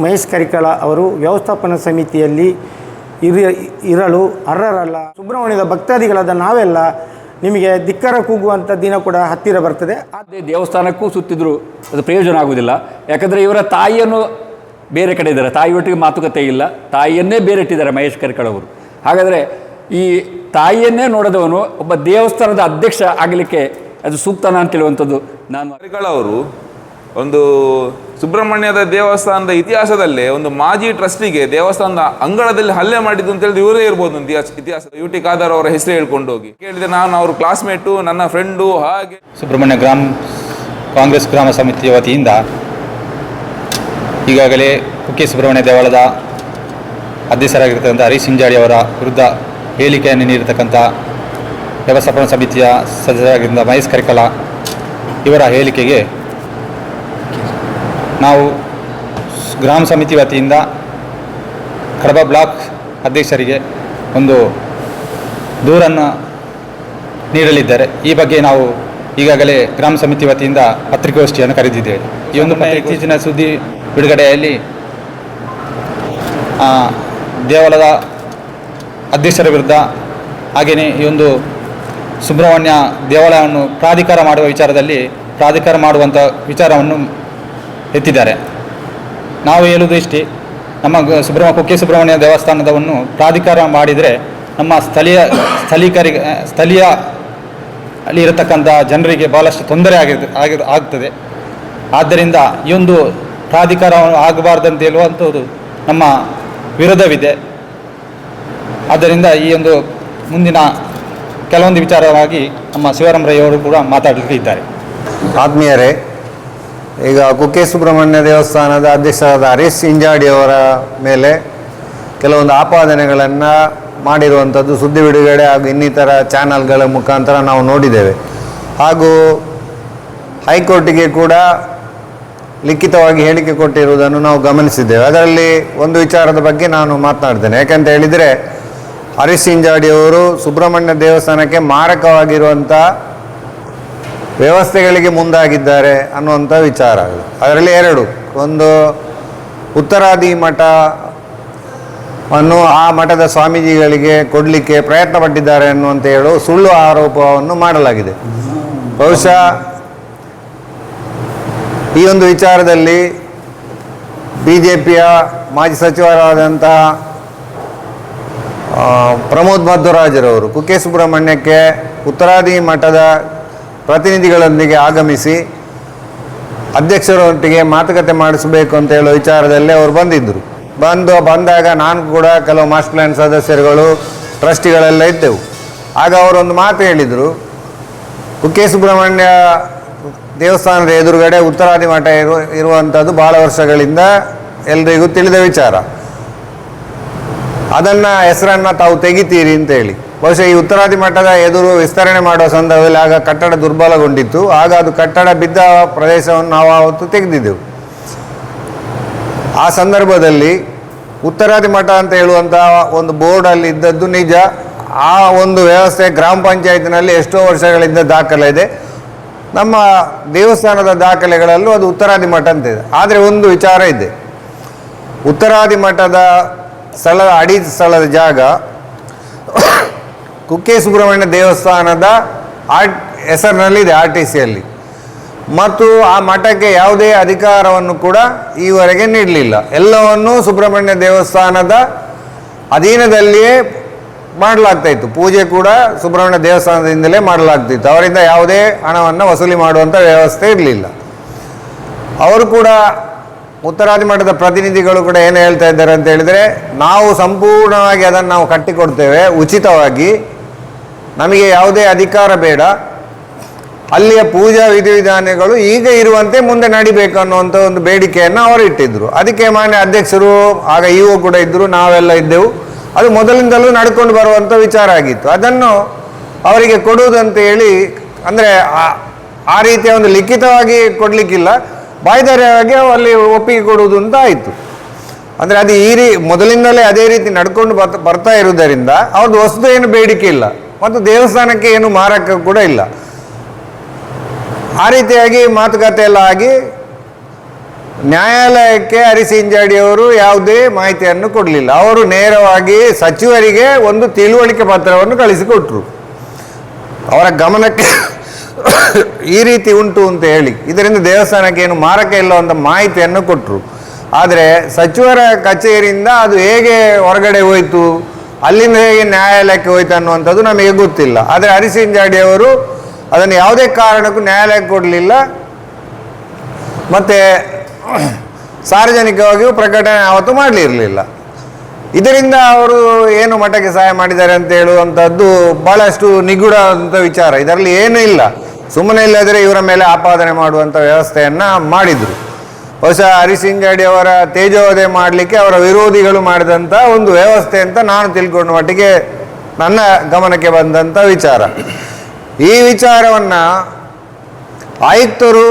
ಮಹೇಶ್ ಕರಿಕಳ ಅವರು ವ್ಯವಸ್ಥಾಪನಾ ಸಮಿತಿಯಲ್ಲಿ ಇರ ಇರಲು ಅರ್ಹರಲ್ಲ. ಸುಬ್ರಹ್ಮಣ್ಯದ ಭಕ್ತಾದಿಗಳಾದ ನಾವೆಲ್ಲ ನಿಮಗೆ ಧಿಕ್ಕರ ಕೂಗುವಂಥ ದಿನ ಕೂಡ ಹತ್ತಿರ ಬರ್ತದೆ. ಅದೇ ದೇವಸ್ಥಾನಕ್ಕೂ ಸುತ್ತಿದ್ರು ಅದು ಪ್ರಯೋಜನ ಆಗುವುದಿಲ್ಲ ಯಾಕಂದರೆ ಇವರ ತಾಯಿಯನ್ನು ಬೇರೆ ಕಡೆ ಇದ್ದಾರೆ. ತಾಯಿಯೊಟ್ಟಿಗೆ ಮಾತುಕತೆ ಇಲ್ಲ. ತಾಯಿಯನ್ನೇ ಬೇರೆ ಇಟ್ಟಿದ್ದಾರೆ ಮಹೇಶ್ ಕರ್ಕಳವರು ಹಾಗಾದರೆ ಈ ತಾಯಿಯನ್ನೇ ನೋಡದವನು ಒಬ್ಬ ದೇವಸ್ಥಾನದ ಅಧ್ಯಕ್ಷ ಆಗಲಿಕ್ಕೆ ಅದು ಸೂಕ್ತನ ಅಂತ ಹೇಳುವಂಥದ್ದು ನಾನು ಕರಿಕಳ ಅವರು ಒಂದು ಸುಬ್ರಹ್ಮಣ್ಯದ ದೇವಸ್ಥಾನದ ಇತಿಹಾಸದಲ್ಲೇ ಒಂದು ಮಾಜಿ ಟ್ರಸ್ಟಿಗೆ ದೇವಸ್ಥಾನದ ಅಂಗಳದಲ್ಲಿ ಹಲ್ಲೆ ಮಾಡಿದ್ದು ಅಂತ ಹೇಳಿದ್ರೆ ಇವರೇ ಇರ್ಬೋದು ಇತಿಹಾಸ ಯು ಟಿ ಖಾದರ್ ಅವರ ಹೆಸರು ಹೇಳ್ಕೊಂಡು ಹೋಗಿ ಕೇಳಿದ್ರೆ ನಾನು ಅವ್ರ ಕ್ಲಾಸ್ಮೇಟು ನನ್ನ ಫ್ರೆಂಡು ಹಾಗೆ. ಸುಬ್ರಹ್ಮಣ್ಯ ಗ್ರಾಮ, ಕಾಂಗ್ರೆಸ್ ಗ್ರಾಮ ಸಮಿತಿಯ ವತಿಯಿಂದ ಈಗಾಗಲೇ ಕುಕ್ಕೆ ಸುಬ್ರಹ್ಮಣ್ಯ ದೇವಾಲಯದ ಅಧ್ಯಕ್ಷರಾಗಿರ್ತಕ್ಕಂಥ ಹರೀಶ್ ಸಿಂಜಾಡಿ ಅವರ ವಿರುದ್ಧ ಹೇಳಿಕೆಯನ್ನು ನೀಡಿರ್ತಕ್ಕಂಥ ವ್ಯವಸ್ಥಾಪನಾ ಸಮಿತಿಯ ಸದಸ್ಯರಾಗಿದ್ದ ಮಹೇಶ್ ಕರಿಕಲ ಇವರ ಹೇಳಿಕೆಗೆ ನಾವು ಗ್ರಾಮ ಸಮಿತಿ ವತಿಯಿಂದ ಕಡಬ ಬ್ಲಾಕ್ ಅಧ್ಯಕ್ಷರಿಗೆ ಒಂದು ದೂರನ್ನು ನೀಡಲಿದ್ದಾರೆ. ಈ ಬಗ್ಗೆ ನಾವು ಈಗಾಗಲೇ ಗ್ರಾಮ ಸಮಿತಿ ವತಿಯಿಂದ ಪತ್ರಿಕಾಗೋಷ್ಠಿಯನ್ನು ಕರೆದಿದ್ದೇವೆ. ಈ ಒಂದು ಇತ್ತೀಚಿನ ಸುದ್ದಿ ಬಿಡುಗಡೆಯಲ್ಲಿ ದೇವಾಲಯದ ಅಧ್ಯಕ್ಷರ ವಿರುದ್ಧ ಹಾಗೆಯೇ ಈ ಒಂದು ಸುಬ್ರಹ್ಮಣ್ಯ ದೇವಾಲಯವನ್ನು ಪ್ರಾಧಿಕಾರ ಮಾಡುವ ವಿಚಾರದಲ್ಲಿ ಪ್ರಾಧಿಕಾರ ಮಾಡುವಂಥ ವಿಚಾರವನ್ನು ಎತ್ತಿದ್ದಾರೆ. ನಾವು ಹೇಳುವುದು ಇಷ್ಟೇ, ನಮ್ಮ ಸುಬ್ರಹ್ಮ, ಕುಕ್ಕೆ ಸುಬ್ರಹ್ಮಣ್ಯ ದೇವಸ್ಥಾನದವನ್ನು ಪ್ರಾಧಿಕಾರ ಮಾಡಿದರೆ ನಮ್ಮ ಸ್ಥಳೀಯ ಸ್ಥಳೀಕರಿಗೆ ಸ್ಥಳೀಯ ಅಲ್ಲಿ ಇರತಕ್ಕಂಥ ಜನರಿಗೆ ಭಾಳಷ್ಟು ತೊಂದರೆ ಆಗಿದೆ ಆಗಿ, ಆಗ್ತದೆ. ಆದ್ದರಿಂದ ಈ ಒಂದು ಪ್ರಾಧಿಕಾರ ಆಗಬಾರ್ದಂತ ಹೇಳುವಂಥದ್ದು ನಮ್ಮ ವಿರೋಧವಿದೆ. ಆದ್ದರಿಂದ ಈ ಒಂದು ಮುಂದಿನ ಕೆಲವೊಂದು ವಿಚಾರವಾಗಿ ನಮ್ಮ ಶಿವರಾಮರಯ್ಯವರು ಕೂಡ ಮಾತಾಡಲಿಕ್ಕೆ ಇದ್ದಾರೆ. ಆತ್ಮೀಯರೇ ಈಗ ಕುಕ್ಕೆ ಸುಬ್ರಹ್ಮಣ್ಯ ದೇವಸ್ಥಾನದ ಅಧ್ಯಕ್ಷರಾದ ಹರೀಶ್ ಇಂಜಾಡಿ ಅವರ ಮೇಲೆ ಕೆಲವೊಂದು ಆಪಾದನೆಗಳನ್ನು ಮಾಡಿರುವಂಥದ್ದು ಸುದ್ದಿ ಬಿಡುಗಡೆ ಹಾಗೂ ಇನ್ನಿತರ ಚಾನಲ್ಗಳ ಮುಖಾಂತರ ನಾವು ನೋಡಿದ್ದೇವೆ. ಹಾಗೂ ಹೈಕೋರ್ಟಿಗೆ ಕೂಡ ಲಿಖಿತವಾಗಿ ಹೇಳಿಕೆ ಕೊಟ್ಟಿರುವುದನ್ನು ನಾವು ಗಮನಿಸಿದ್ದೇವೆ. ಅದರಲ್ಲಿ ಒಂದು ವಿಚಾರದ ಬಗ್ಗೆ ನಾನು ಮಾತನಾಡ್ತೇನೆ. ಯಾಕಂತ ಹೇಳಿದರೆ ಹರೀಶ್ ಇಂಜಾಡಿ ಅವರು ಸುಬ್ರಹ್ಮಣ್ಯ ದೇವಸ್ಥಾನಕ್ಕೆ ಮಾರಕವಾಗಿರುವಂಥ ವ್ಯವಸ್ಥೆಗಳಿಗೆ ಮುಂದಾಗಿದ್ದಾರೆ ಅನ್ನುವಂಥ ವಿಚಾರ. ಅದರಲ್ಲಿ ಎರಡು, ಒಂದು ಉತ್ತರಾದಿ ಮಠ ಅನ್ನು ಆ ಮಠದ ಸ್ವಾಮೀಜಿಗಳಿಗೆ ಕೊಡಲಿಕ್ಕೆ ಪ್ರಯತ್ನ ಪಟ್ಟಿದ್ದಾರೆ ಅನ್ನುವಂತ ಹೇಳು ಸುಳ್ಳು ಆರೋಪವನ್ನು ಮಾಡಲಾಗಿದೆ. ಬಹುಶಃ ಈ ಒಂದು ವಿಚಾರದಲ್ಲಿ ಬಿ ಜೆ ಪಿಯ ಮಾಜಿ ಸಚಿವರಾದಂತಹ ಪ್ರಮೋದ್ ಮಧ್ವರಾಜರವರು ಕುಕ್ಕೆ ಸುಬ್ರಹ್ಮಣ್ಯಕ್ಕೆ ಉತ್ತರಾದಿ ಮಠದ ಪ್ರತಿನಿಧಿಗಳೊಂದಿಗೆ ಆಗಮಿಸಿ ಅಧ್ಯಕ್ಷರೊಟ್ಟಿಗೆ ಮಾತುಕತೆ ಮಾಡಿಸಬೇಕು ಅಂತ ಹೇಳೋ ವಿಚಾರದಲ್ಲಿ ಅವರು ಬಂದಿದ್ದರು ಬಂದು ಬಂದಾಗ ನಾನು ಕೂಡ ಕೆಲವು ಮಾಸ್ಟರ್ ಪ್ಲ್ಯಾನ್ ಸದಸ್ಯರುಗಳು, ಟ್ರಸ್ಟಿಗಳೆಲ್ಲ ಇದ್ದೆವು. ಆಗ ಅವರೊಂದು ಮಾತು ಹೇಳಿದರು. ಕುಕ್ಕೆ ಸುಬ್ರಹ್ಮಣ್ಯ ದೇವಸ್ಥಾನದ ಎದುರುಗಡೆ ಉತ್ತರಾದಿ ಮಠ ಇರು, ಇರುವಂಥದ್ದು ಭಾಳ ವರ್ಷಗಳಿಂದ ಎಲ್ರಿಗೂ ತಿಳಿದ ವಿಚಾರ. ಅದನ್ನು ಹೆಸರನ್ನು ತಾವು ತೆಗಿತೀರಿ ಅಂತ ಹೇಳಿ. ಬಹುಶಃ ಈ ಉತ್ತರಾದಿ ಮಠದ ಎದುರು ವಿಸ್ತರಣೆ ಮಾಡುವ ಸಂದರ್ಭದಲ್ಲಿ ಆಗ ಕಟ್ಟಡ ದುರ್ಬಲಗೊಂಡಿತ್ತು. ಆಗ ಅದು ಕಟ್ಟಡ ಬಿದ್ದ ಪ್ರದೇಶವನ್ನು ನಾವು ಆವತ್ತು ತೆಗೆದಿದ್ದೆವು. ಆ ಸಂದರ್ಭದಲ್ಲಿ ಉತ್ತರಾದಿ ಮಠ ಅಂತ ಹೇಳುವಂತಹ ಒಂದು ಬೋರ್ಡಲ್ಲಿ ಇದ್ದದ್ದು ನಿಜ. ಆ ಒಂದು ವ್ಯವಸ್ಥೆ ಗ್ರಾಮ ಪಂಚಾಯತ್ನಲ್ಲಿ ಎಷ್ಟೋ ವರ್ಷಗಳಿಂದ ದಾಖಲೆ ಇದೆ. ನಮ್ಮ ದೇವಸ್ಥಾನದ ದಾಖಲೆಗಳಲ್ಲೂ ಅದು ಉತ್ತರಾದಿ ಮಠ ಅಂತ ಇದೆ. ಆದರೆ ಒಂದು ವಿಚಾರ ಇದೆ. ಉತ್ತರಾದಿ ಮಠದ ಸ್ಥಳದ ಅಡಿ ಸ್ಥಳದ ಜಾಗ ಕುಕ್ಕೆ ಸುಬ್ರಹ್ಮಣ್ಯ ದೇವಸ್ಥಾನದ ಆರ್ ಹೆಸರಿನಲ್ಲಿದೆ ಆರ್ ಟಿ ಸಿಯಲ್ಲಿ ಮತ್ತು ಆ ಮಠಕ್ಕೆ ಯಾವುದೇ ಅಧಿಕಾರವನ್ನು ಕೂಡ ಈವರೆಗೆ ನೀಡಲಿಲ್ಲ. ಎಲ್ಲವನ್ನೂ ಸುಬ್ರಹ್ಮಣ್ಯ ದೇವಸ್ಥಾನದ ಅಧೀನದಲ್ಲಿಯೇ ಮಾಡಲಾಗ್ತಾ ಇತ್ತು. ಪೂಜೆ ಕೂಡ ಸುಬ್ರಹ್ಮಣ್ಯ ದೇವಸ್ಥಾನದಿಂದಲೇ ಮಾಡಲಾಗ್ತಿತ್ತು. ಅವರಿಂದ ಯಾವುದೇ ಹಣವನ್ನು ವಸೂಲಿ ಮಾಡುವಂಥ ವ್ಯವಸ್ಥೆ ಇರಲಿಲ್ಲ. ಅವರು ಕೂಡ ಉತ್ತರಾದಿ ಮಠದ ಪ್ರತಿನಿಧಿಗಳು ಕೂಡ ಏನು ಹೇಳ್ತಾ ಇದ್ದಾರೆ ಅಂತ ಹೇಳಿದರೆ, ನಾವು ಸಂಪೂರ್ಣವಾಗಿ ಅದನ್ನು ನಾವು ಕಟ್ಟಿಕೊಡ್ತೇವೆ ಉಚಿತವಾಗಿ. ನಮಗೆ ಯಾವುದೇ ಅಧಿಕಾರ ಬೇಡ. ಅಲ್ಲಿಯ ಪೂಜಾ ವಿಧಿವಿಧಾನಗಳು ಈಗ ಇರುವಂತೆ ಮುಂದೆ ನಡಿಬೇಕು ಅನ್ನುವಂಥ ಒಂದು ಬೇಡಿಕೆಯನ್ನು ಅವರು ಇಟ್ಟಿದ್ದರು ಅದಕ್ಕೆ ಮಾನ್ಯ ಅಧ್ಯಕ್ಷರು, ಆಗ ಇಒ ಕೂಡ ಇದ್ದರು ನಾವೆಲ್ಲ ಇದ್ದೆವು. ಅದು ಮೊದಲಿಂದಲೂ ನಡ್ಕೊಂಡು ಬರುವಂಥ ವಿಚಾರ ಆಗಿತ್ತು. ಅದನ್ನು ಅವರಿಗೆ ಕೊಡುವುದಂತ ಹೇಳಿ, ಅಂದರೆ ಆ ರೀತಿಯ ಒಂದು ಲಿಖಿತವಾಗಿ ಕೊಡಲಿಕ್ಕಿಲ್ಲ. ಬಾಯ್ದಾರ್ಯವಾಗಿ ಅಲ್ಲಿ ಒಪ್ಪಿಗೆ ಕೊಡುವುದು ಅಂತ ಆಯಿತು. ಅಂದರೆ ಅದು ಈ ರೀ, ಮೊದಲಿಂದಲೇ ಅದೇ ರೀತಿ ನಡ್ಕೊಂಡು ಬರ್ತಾ ಬರ್ತಾ ಇರುವುದರಿಂದ ಅವ್ರದ್ದು ವಸ್ತು ಏನು ಬೇಡಿಕೆ ಇಲ್ಲ. ಮತ್ತು ದೇವಸ್ಥಾನಕ್ಕೆ ಏನು ಮಾರಕ ಕೂಡ ಇಲ್ಲ. ಆ ರೀತಿಯಾಗಿ ಮಾತುಕತೆ ಎಲ್ಲ ಆಗಿ ನ್ಯಾಯಾಲಯಕ್ಕೆ ಹರಿಸಿಂಜಾಡಿಯವರು ಯಾವುದೇ ಮಾಹಿತಿಯನ್ನು ಕೊಡಲಿಲ್ಲ. ಅವರು ನೇರವಾಗಿ ಸಚಿವರಿಗೆ ಒಂದು ತಿಳುವಳಿಕೆ ಪತ್ರವನ್ನು ಕಳಿಸಿಕೊಟ್ರು. ಅವರ ಗಮನಕ್ಕೆ ಈ ರೀತಿ ಉಂಟು ಅಂತ ಹೇಳಿ. ಇದರಿಂದ ದೇವಸ್ಥಾನಕ್ಕೆ ಏನು ಮಾರಕ ಇಲ್ಲ ಅಂತ ಮಾಹಿತಿಯನ್ನು ಕೊಟ್ಟರು ಆದರೆ ಸಚಿವರ ಕಚೇರಿಯಿಂದ ಅದು ಹೇಗೆ ಹೊರಗಡೆ ಹೋಯಿತು, ಅಲ್ಲಿಂದ ಹೇಗೆ ನ್ಯಾಯಾಲಯಕ್ಕೆ ಹೋಯ್ತು ಅನ್ನುವಂಥದ್ದು ನಮಗೆ ಗೊತ್ತಿಲ್ಲ. ಆದರೆ ಹರಿಸಿಂಜಾಡಿ ಅವರು ಅದನ್ನು ಯಾವುದೇ ಕಾರಣಕ್ಕೂ ನ್ಯಾಯಾಲಯಕ್ಕೆ ಕೊಡಲಿಲ್ಲ. ಮತ್ತು ಸಾರ್ವಜನಿಕವಾಗಿಯೂ ಪ್ರಕಟಣೆ ಆವತ್ತು ಮಾಡಲಿರಲಿಲ್ಲ. ಇದರಿಂದ ಅವರು ಏನು ಮಠಕ್ಕೆ ಸಹಾಯ ಮಾಡಿದ್ದಾರೆ ಅಂತ ಹೇಳುವಂಥದ್ದು ಭಾಳಷ್ಟು ನಿಗೂಢ ಅಂತ ವಿಚಾರ. ಇದರಲ್ಲಿ ಏನೂ ಇಲ್ಲ. ಸುಮ್ಮನೆ ಇಲ್ಲದ್ರೆ ಇವರ ಮೇಲೆ ಆಪಾದನೆ ಮಾಡುವಂಥ ವ್ಯವಸ್ಥೆಯನ್ನು ಮಾಡಿದರು. ಬಹುಶಃ ಹರಿಸಿಂಗಡಿ ಅವರ ತೇಜೋವಧೆ ಮಾಡಲಿಕ್ಕೆ ಅವರ ವಿರೋಧಿಗಳು ಮಾಡಿದಂಥ ಒಂದು ವ್ಯವಸ್ಥೆ ಅಂತ ನಾನು ತಿಳ್ಕೊಂಡ ಮಟ್ಟಿಗೆ ನನ್ನ ಗಮನಕ್ಕೆ ಬಂದಂಥ ವಿಚಾರ. ಈ ವಿಚಾರವನ್ನು ಆಯುಕ್ತರು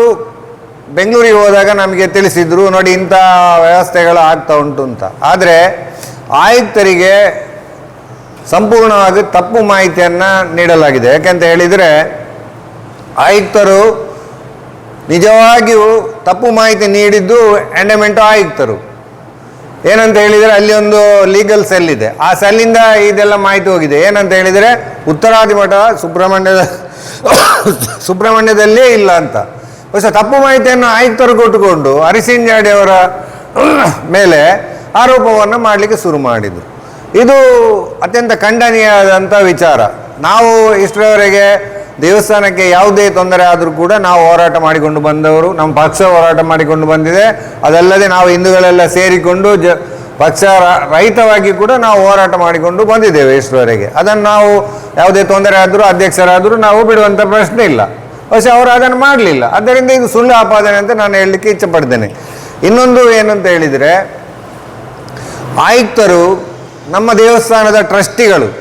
ಬೆಂಗಳೂರಿಗೆ ಹೋದಾಗ ನಮಗೆ ತಿಳಿಸಿದ್ರು, ನೋಡಿ ಇಂಥ ವ್ಯವಸ್ಥೆಗಳು ಆಗ್ತಾ ಉಂಟು ಅಂತ. ಆದರೆ ಆಯುಕ್ತರಿಗೆ ಸಂಪೂರ್ಣವಾಗಿ ತಪ್ಪು ಮಾಹಿತಿಯನ್ನು ನೀಡಲಾಗಿದೆ. ಯಾಕೆಂತ ಹೇಳಿದರೆ ಆಯುಕ್ತರು ನಿಜವಾಗಿಯೂ ತಪ್ಪು ಮಾಹಿತಿ ನೀಡಿದ್ದು ಎಂಡಮೆಂಟು ಆಯುಕ್ತರು. ಏನಂತ ಹೇಳಿದರೆ ಅಲ್ಲಿ ಒಂದು ಲೀಗಲ್ ಸೆಲ್ ಇದೆ. ಆ ಸೆಲ್ಲಿಂದ ಇದೆಲ್ಲ ಮಾಹಿತಿ ಹೋಗಿದೆ. ಏನಂತ ಹೇಳಿದರೆ ಉತ್ತರಾದಿ ಮಠ ಸುಬ್ರಹ್ಮಣ್ಯದ ಸುಬ್ರಹ್ಮಣ್ಯದಲ್ಲೇ ಇಲ್ಲ ಅಂತ. ಹೊಸ ತಪ್ಪು ಮಾಹಿತಿಯನ್ನು ಆಯುಕ್ತರು ಕೊಟ್ಟುಕೊಂಡು ಅವರ ಮೇಲೆ ಆರೋಪವನ್ನು ಮಾಡಲಿಕ್ಕೆ ಶುರು ಮಾಡಿದರು. ಇದು ಅತ್ಯಂತ ಖಂಡನೀಯವಾದಂಥ ವಿಚಾರ. ನಾವು ಇಷ್ಟರವರೆಗೆ ದೇವಸ್ಥಾನಕ್ಕೆ ಯಾವುದೇ ತೊಂದರೆ ಆದರೂ ಕೂಡ ನಾವು ಹೋರಾಟ ಮಾಡಿಕೊಂಡು ಬಂದವರು, ನಮ್ಮ ಪಕ್ಷ ಹೋರಾಟ ಮಾಡಿಕೊಂಡು ಬಂದಿದೆ. ಅದಲ್ಲದೆ ನಾವು ಹಿಂದೂಗಳೆಲ್ಲ ಸೇರಿಕೊಂಡು ಜ, ಪಕ್ಷ ರಹಿತವಾಗಿ ಕೂಡ ನಾವು ಹೋರಾಟ ಮಾಡಿಕೊಂಡು ಬಂದಿದ್ದೇವೆ ಇಷ್ಟರವರೆಗೆ ಅದನ್ನು ನಾವು ಯಾವುದೇ ತೊಂದರೆ ಆದರೂ, ಅಧ್ಯಕ್ಷರಾದರೂ ನಾವು ಬಿಡುವಂಥ ಪ್ರಶ್ನೆ ಇಲ್ಲ. ಪಕ್ಷ ಅವರು ಅದನ್ನು ಮಾಡಲಿಲ್ಲ. ಅದರಿಂದ ಇದು ಸುಳ್ಳು ಆಪಾದನೆ ಅಂತ ನಾನು ಹೇಳಲಿಕ್ಕೆ ಇಚ್ಛಪಡ್ತೇನೆ ಇನ್ನೊಂದು ಏನಂತ ಹೇಳಿದರೆ, ಆಯುಕ್ತರು ನಮ್ಮ ದೇವಸ್ಥಾನದ ಟ್ರಸ್ಟಿಗಳು